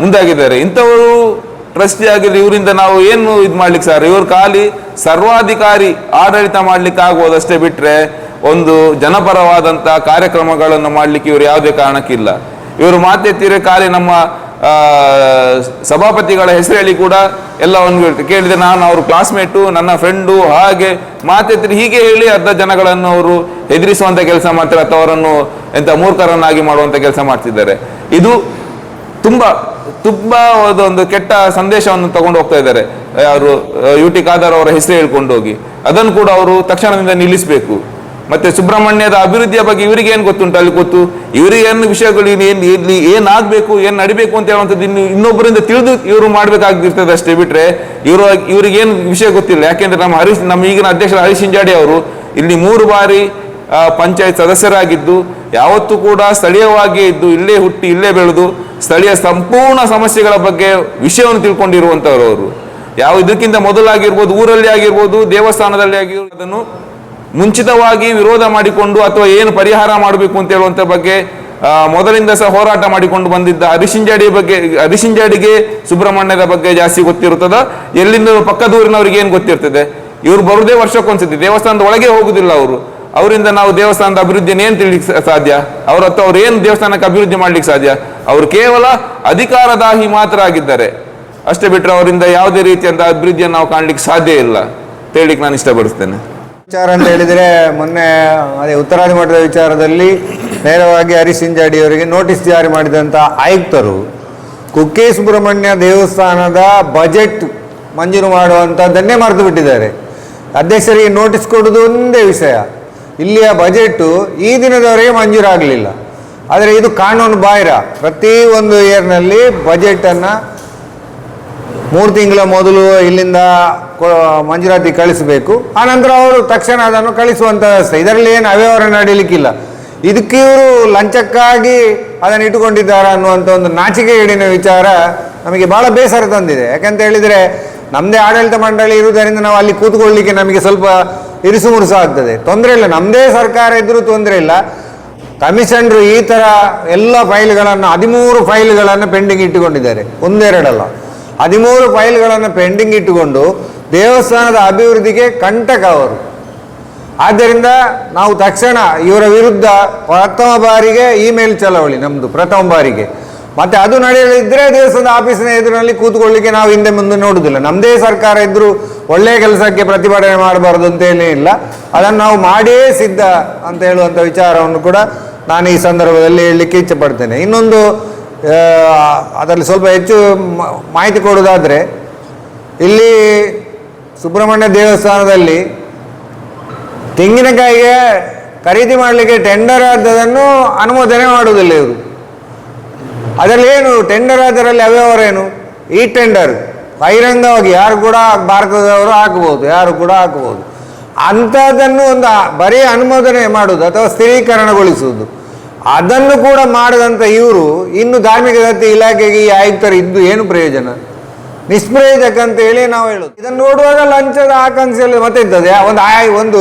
ಮುಂದಾಗಿದ್ದಾರೆ. ಇಂಥವರು ಟ್ರಸ್ಟಿ ಆಗಿದ್ರೆ ಇವರಿಂದ ನಾವು ಏನು ಇದು ಮಾಡ್ಲಿಕ್ಕೆ ಸರ್ ಇವರು ಖಾಲಿ ಸರ್ವಾಧಿಕಾರಿ ಆಡಳಿತ ಮಾಡ್ಲಿಕ್ಕೆ ಆಗುವುದಷ್ಟೇ ಬಿಟ್ರೆ ಒಂದು ಜನಪರವಾದಂಥ ಕಾರ್ಯಕ್ರಮಗಳನ್ನು ಮಾಡ್ಲಿಕ್ಕೆ ಇವರು ಯಾವುದೇ ಕಾರಣಕ್ಕಿಲ್ಲ. ಇವರು ಮಾತೆತ್ತಿರೆ ಖಾಲಿ ನಮ್ಮ ಸಭಾಪತಿಗಳ ಹೆಸರು ಕೂಡ ಒಂದು ಕೇಳಿದೆ. ನಾನು ಅವರು ಕ್ಲಾಸ್ಮೇಟು ನನ್ನ ಫ್ರೆಂಡು ಹಾಗೆ ಮಾತೆತ್ತಿ ಹೀಗೆ ಹೇಳಿ ಅರ್ಧ ಜನಗಳನ್ನು ಅವರು ಎದುರಿಸುವಂಥ ಕೆಲಸ ಮಾಡ್ತಾರೆ ಅಥವಾ ಅವರನ್ನು ಎಂಥ ಮೂರ್ಖರನ್ನಾಗಿ ಮಾಡುವಂಥ ಕೆಲಸ ಮಾಡ್ತಿದ್ದಾರೆ. ಇದು ತುಂಬ ತುಂಬ ಒಂದು ಕೆಟ್ಟ ಸಂದೇಶವನ್ನು ತಗೊಂಡು ಹೋಗ್ತಾ ಇದ್ದಾರೆ. ಯಾರು ಯು ಟಿ ಖಾದರ್ ಅವರ ಹೆಸರು ಹೇಳ್ಕೊಂಡು ಹೋಗಿ. ಅದನ್ನು ಕೂಡ ಅವರು ತಕ್ಷಣದಿಂದ ನಿಲ್ಲಿಸಬೇಕು. ಮತ್ತೆ ಸುಬ್ರಹ್ಮಣ್ಯದ ಅಭಿವೃದ್ಧಿಯ ಬಗ್ಗೆ ಇವರಿಗೆ ಏನು ಗೊತ್ತುಂಟು? ಅಲ್ಲಿ ಗೊತ್ತು ಇವರಿಗೆ ಏನು ವಿಷಯಗಳು ಏನು ಏನು, ಇಲ್ಲಿ ಏನಾಗಬೇಕು, ಏನು ನಡಿಬೇಕು ಅಂತ ಹೇಳುವಂಥದ್ದು ಇನ್ನು ಇನ್ನೊಬ್ಬರಿಂದ ತಿಳಿದು ಇವರು ಮಾಡಬೇಕಾಗಿರ್ತದೆ ಅಷ್ಟೇ ಬಿಟ್ರೆ, ಇವರು, ಇವರಿಗೆ ಏನು ವಿಷಯ ಗೊತ್ತಿಲ್ಲ. ಯಾಕೆಂದ್ರೆ ನಮ್ಮ ಹರೀಶ್, ನಮ್ಮ ಈಗಿನ ಅಧ್ಯಕ್ಷರ ಹರೀಶ್ ಹಿಂಜಾಡಿ ಅವರು ಇಲ್ಲಿ ಮೂರು ಬಾರಿ ಪಂಚಾಯತ್ ಸದಸ್ಯರಾಗಿದ್ದು, ಯಾವತ್ತೂ ಕೂಡ ಸ್ಥಳೀಯವಾಗಿಯೇ ಇದ್ದು, ಇಲ್ಲೇ ಹುಟ್ಟಿ, ಇಲ್ಲೇ ಬೆಳೆದು, ಸ್ಥಳೀಯ ಸಂಪೂರ್ಣ ಸಮಸ್ಯೆಗಳ ಬಗ್ಗೆ ವಿಷಯವನ್ನು ತಿಳ್ಕೊಂಡಿರುವಂತವರು ಅವರು. ಯಾವ, ಇದಕ್ಕಿಂತ ಮೊದಲಾಗಿರ್ಬೋದು, ಊರಲ್ಲಿ ಆಗಿರ್ಬೋದು, ದೇವಸ್ಥಾನದಲ್ಲಿ ಆಗಿರ್ಬೋದು, ಅದನ್ನು ಮುಂಚಿತವಾಗಿ ವಿರೋಧ ಮಾಡಿಕೊಂಡು ಅಥವಾ ಏನು ಪರಿಹಾರ ಮಾಡಬೇಕು ಅಂತ ಹೇಳುವಂತ ಬಗ್ಗೆ ಮೊದಲಿಂದ ಸಹ ಹೋರಾಟ ಮಾಡಿಕೊಂಡು ಬಂದಿದ್ದ ಅರಿಶಿಂಜಾಡಿ ಬಗ್ಗೆ ಅರಿಶಿಂಜಾಡಿಗೆ ಸುಬ್ರಹ್ಮಣ್ಯದ ಬಗ್ಗೆ ಜಾಸ್ತಿ ಗೊತ್ತಿರುತ್ತದ. ಎಲ್ಲಿಂದ ಪಕ್ಕದೂರಿನವರಿಗೆ ಏನು ಗೊತ್ತಿರ್ತದೆ? ಇವ್ರು ಬರುದೇ ವರ್ಷಕ್ಕೊಂದ್ಸತಿ, ದೇವಸ್ಥಾನದ ಒಳಗೆ ಹೋಗುದಿಲ್ಲ ಅವರು. ಅವರಿಂದ ನಾವು ದೇವಸ್ಥಾನದ ಅಭಿವೃದ್ಧಿಯನ್ನು ಏನು ತಿಳಿಲಿಕ್ಕೆ ಸಾಧ್ಯ? ಅವ್ರ ಹತ್ರ ಅವ್ರು ಏನು ದೇವಸ್ಥಾನಕ್ಕೆ ಅಭಿವೃದ್ಧಿ ಮಾಡ್ಲಿಕ್ಕೆ ಸಾಧ್ಯ? ಅವರು ಕೇವಲ ಅಧಿಕಾರದಾಹಿ ಮಾತ್ರ ಆಗಿದ್ದಾರೆ. ಅಷ್ಟೇ ಬಿಟ್ಟರೆ ಅವರಿಂದ ಯಾವುದೇ ರೀತಿಯಾದ ಅಭಿವೃದ್ಧಿಯನ್ನು ನಾವು ಕಾಣ್ಲಿಕ್ಕೆ ಸಾಧ್ಯ ಇಲ್ಲ. ಹೇಳಿಕ್ಕೆ ನಾನು ಇಷ್ಟಪಡಿಸ್ತೇನೆ ವಿಚಾರ ಅಂತ ಹೇಳಿದರೆ ಮೊನ್ನೆ, ಅದೇ ಉತ್ತರಾದಿ ಮಠದ ವಿಚಾರದಲ್ಲಿ ನೇರವಾಗಿ ಹರೀಶ್ ಸಿಂಜಾಡಿ ಅವರಿಗೆ ನೋಟಿಸ್ ಜಾರಿ ಮಾಡಿದಂಥ ಆಯುಕ್ತರು, ಕುಕ್ಕೆ ಸುಬ್ರಹ್ಮಣ್ಯ ದೇವಸ್ಥಾನದ ಬಜೆಟ್ ಮಂಜೂರು ಮಾಡುವಂಥದ್ದನ್ನೇ ಮರೆತು ಬಿಟ್ಟಿದ್ದಾರೆ. ಅಧ್ಯಕ್ಷರಿಗೆ ನೋಟಿಸ್ ಕೊಡೋದು ಒಂದೇ ವಿಷಯ. ಇಲ್ಲಿಯ ಬಜೆಟ್ಟು ಈ ದಿನದವರೆಗೆ ಮಂಜೂರಾಗಲಿಲ್ಲ. ಆದರೆ ಇದು ಕಾನೂನು ಬಾಹಿರ. ಪ್ರತಿ ಒಂದು ಇಯರ್ನಲ್ಲಿ ಬಜೆಟನ್ನು ಮೂರು ತಿಂಗಳ ಮೊದಲು ಇಲ್ಲಿಂದ ಮಂಜೂರಾತಿ ಕಳಿಸಬೇಕು. ಆನಂತರ ಅವರು ತಕ್ಷಣ ಅದನ್ನು ಕಳಿಸುವಂಥ ವ್ಯವಸ್ಥೆ. ಇದರಲ್ಲಿ ಏನು ಅವ್ಯವಹಾರ ನಡೀಲಿಕ್ಕಿಲ್ಲ ಇದಕ್ಕೆ ಇವರು ಲಂಚಕ್ಕಾಗಿ ಅದನ್ನು ಇಟ್ಟುಕೊಂಡಿದ್ದಾರೆ ಅನ್ನುವಂಥ ಒಂದು ನಾಚಿಕೆಗೇಡಿನ ವಿಚಾರ ನಮಗೆ ಭಾಳ ಬೇಸರ ತಂದಿದೆ. ಯಾಕಂತ ಹೇಳಿದರೆ ನಮ್ಮದೇ ಆಡಳಿತ ಮಂಡಳಿ ಇರುವುದರಿಂದ ನಾವು ಅಲ್ಲಿ ಕೂತ್ಕೊಳ್ಳಿಕ್ಕೆ ನಮಗೆ ಸ್ವಲ್ಪ ಇರಿಸು ಮುರುಸು ಆಗ್ತದೆ. ತೊಂದರೆ ಇಲ್ಲ. ನಮ್ಮದೇ ಸರ್ಕಾರ ಇದ್ದರೂ ತೊಂದರೆ ಇಲ್ಲ. ಕಮಿಷನ್ರು ಈ ಥರ ಎಲ್ಲ ಫೈಲ್ಗಳನ್ನು, ಹದಿಮೂರು ಫೈಲ್ಗಳನ್ನು ಪೆಂಡಿಂಗ್ ಇಟ್ಟುಕೊಂಡಿದ್ದಾರೆ. ಒಂದೆರಡಲ್ಲ. ಹದಿಮೂರು ಫೈಲ್ಗಳನ್ನು ಪೆಂಡಿಂಗ್ ಇಟ್ಟುಕೊಂಡು ದೇವಸ್ಥಾನದ ಅಭಿವೃದ್ಧಿಗೆ ಕಂಟಕ ಅವರು. ಆದ್ದರಿಂದ ನಾವು ತಕ್ಷಣ ಇವರ ವಿರುದ್ಧ ಪ್ರಥಮ ಬಾರಿಗೆ ಇಮೇಲ್ ಚಳವಳಿ ನಮ್ಮದು ಪ್ರಥಮ ಬಾರಿಗೆ. ಮತ್ತೆ ಅದು ನಡೆಯಲಿದ್ದರೆ ದೇವಸ್ಥಾನದ ಆಫೀಸಿನ ಎದುರಿನಲ್ಲಿ ಕೂತ್ಕೊಳ್ಳಿಕ್ಕೆ ನಾವು ಹಿಂದೆ ಮುಂದೆ ನೋಡುವುದಿಲ್ಲ. ನಮ್ಮದೇ ಸರ್ಕಾರ ಇದ್ದರೂ ಒಳ್ಳೆಯ ಕೆಲಸಕ್ಕೆ ಪ್ರತಿಭಟನೆ ಮಾಡಬಾರದು ಅಂತ ಇಲ್ಲ. ಅದನ್ನು ನಾವು ಮಾಡಿಯೇ ಸಿದ್ಧ ಅಂತ ಹೇಳುವಂಥ ವಿಚಾರವನ್ನು ಕೂಡ ನಾನು ಈ ಸಂದರ್ಭದಲ್ಲಿ ಹೇಳಲಿಕ್ಕೆ ಇಚ್ಛೆ ಪಡ್ತೇನೆ. ಇನ್ನೊಂದು ಅದರಲ್ಲಿ ಸ್ವಲ್ಪ ಹೆಚ್ಚು ಮಾಹಿತಿ ಕೊಡೋದಾದರೆ ಇಲ್ಲಿ ಸುಬ್ರಹ್ಮಣ್ಯ ದೇವಸ್ಥಾನದಲ್ಲಿ ತೆಂಗಿನಕಾಯಿಗೆ ಖರೀದಿ ಮಾಡಲಿಕ್ಕೆ ಟೆಂಡರ್ ಆದದನ್ನು ಅನುಮೋದನೆ ಮಾಡುವುದಿಲ್ಲ ಇವರು. ಅದರಲ್ಲಿ ಏನು ಟೆಂಡರ್ ಆದರಲ್ಲಿ ಅವ್ಯವರೇನು ಈ ಟೆಂಡರ್ ಬಹಿರಂಗವಾಗಿ ಯಾರು ಕೂಡ ಭಾರತದವರು ಹಾಕಬಹುದು, ಯಾರು ಕೂಡ ಹಾಕಬಹುದು. ಅಂಥದ್ದನ್ನು ಒಂದು ಬರೀ ಅನುಮೋದನೆ ಮಾಡುವುದು ಅಥವಾ ಸ್ಥಿರೀಕರಣಗೊಳಿಸುವುದು. ಅದನ್ನು ಕೂಡ ಮಾಡದಂಥ ಇವರು ಇನ್ನು ಧಾರ್ಮಿಕ ದತ್ತಿ ಇಲಾಖೆಗೆ ಈ ಆಯುಕ್ತರು ಇದ್ದು ಏನು ಪ್ರಯೋಜನ? ನಿಷ್ಪ್ರಯೋಜಕ ಅಂತ ಹೇಳಿ ನಾವು ಹೇಳೋದು. ಇದನ್ನು ನೋಡುವಾಗ ಲಂಚದ ಆಕಾಂಕ್ಷೆಯಲ್ಲಿ ಮತ್ತೆ ಇರ್ತದೆ ಒಂದು ಆಯ್, ಒಂದು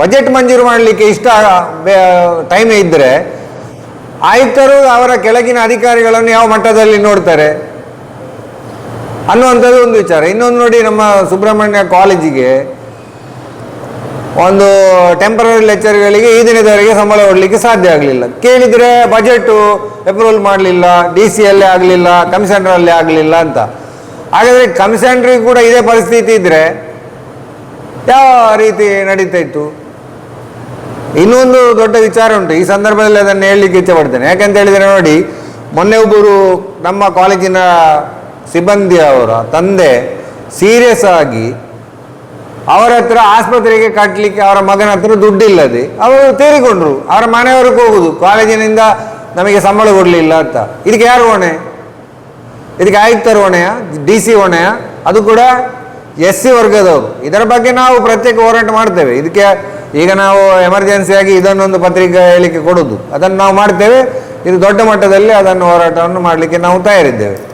ಬಜೆಟ್ ಮಂಜೂರು ಮಾಡಲಿಕ್ಕೆ ಇಷ್ಟ ಟೈಮ್ ಇದ್ದರೆ ಆಯುಕ್ತರು ಅವರ ಕೆಳಗಿನ ಅಧಿಕಾರಿಗಳನ್ನು ಯಾವ ಮಟ್ಟದಲ್ಲಿ ನೋಡ್ತಾರೆ? ಅನ್ನುವಂಥದ್ದು ಒಂದು ವಿಚಾರ. ಇನ್ನೊಂದು ನೋಡಿ ನಮ್ಮ ಸುಬ್ರಹ್ಮಣ್ಯ ಕಾಲೇಜಿಗೆ ಒಂದು ಟೆಂಪರರಿ ಲೆಕ್ಚರ್ಗಳಿಗೆ ಈ ದಿನದವರೆಗೆ ಸಂಬಳ ಕೊಡಲಿಕ್ಕೆ ಸಾಧ್ಯ ಆಗಲಿಲ್ಲ. ಕೇಳಿದರೆ ಬಜೆಟು ಅಪ್ರೂವಲ್ ಮಾಡಲಿಲ್ಲ ಡಿ ಸಿ ಅಲ್ಲೇ ಆಗಲಿಲ್ಲ ಕಮಿಷನರಲ್ಲೇ ಆಗಲಿಲ್ಲ ಅಂತ. ಹಾಗಾದರೆ ಕಮಿಷನರಿಗೆ ಕೂಡ ಇದೇ ಪರಿಸ್ಥಿತಿ ಇದ್ದರೆ ಯಾವ ರೀತಿ ನಡೀತಾ ಇತ್ತು? ಇನ್ನೊಂದು ದೊಡ್ಡ ವಿಚಾರ ಉಂಟು. ಈ ಸಂದರ್ಭದಲ್ಲಿ ಅದನ್ನು ಹೇಳಲಿಕ್ಕೆ ಇಚ್ಛೆ ಪಡ್ತೇನೆ. ಯಾಕಂತ ಹೇಳಿದರೆ ನೋಡಿ, ಮೊನ್ನೆ ಒಬ್ಬರು ನಮ್ಮ ಕಾಲೇಜಿನ ಸಿಬ್ಬಂದಿಯವರ ತಂದೆ ಸೀರಿಯಸ್ ಆಗಿ ಅವರ ಹತ್ರ ಆಸ್ಪತ್ರೆಗೆ ಕಟ್ಟಲಿಕ್ಕೆ ಅವರ ಮಗನ ಹತ್ರ ದುಡ್ಡಿಲ್ಲದೆ ಅವರು ತೀರಿಕೊಂಡ್ರು. ಅವರ ಮನೆಯವರಿಗೆ ಹೋಗುದು. ಕಾಲೇಜಿನಿಂದ ನಮಗೆ ಸಂಬಳ ಕೊಡಲಿಲ್ಲ ಅಂತ. ಇದಕ್ಕೆ ಯಾರು ಹೊಣೆ? ಇದಕ್ಕೆ ಆಯುಕ್ತರು ಹೊಣೆಯ? D C ಹೊಣೆಯ? ಅದು ಕೂಡ ಎಸ್ ಸಿ ವರ್ಗದವರು. ಇದರ ಬಗ್ಗೆ ನಾವು ಪ್ರತ್ಯೇಕ ಹೋರಾಟ ಮಾಡ್ತೇವೆ. ಇದಕ್ಕೆ ಈಗ ನಾವು ಎಮರ್ಜೆನ್ಸಿಯಾಗಿ ಇದನ್ನೊಂದು ಪತ್ರಿಕೆ ಹೇಳಿಕೆ ಕೊಡೋದು. ಅದನ್ನು ನಾವು ಮಾಡ್ತೇವೆ. ಇದು ದೊಡ್ಡ ಮಟ್ಟದಲ್ಲಿ ಅದನ್ನು ಹೋರಾಟವನ್ನು ಮಾಡಲಿಕ್ಕೆ ನಾವು ತಯಾರಿದ್ದೇವೆ.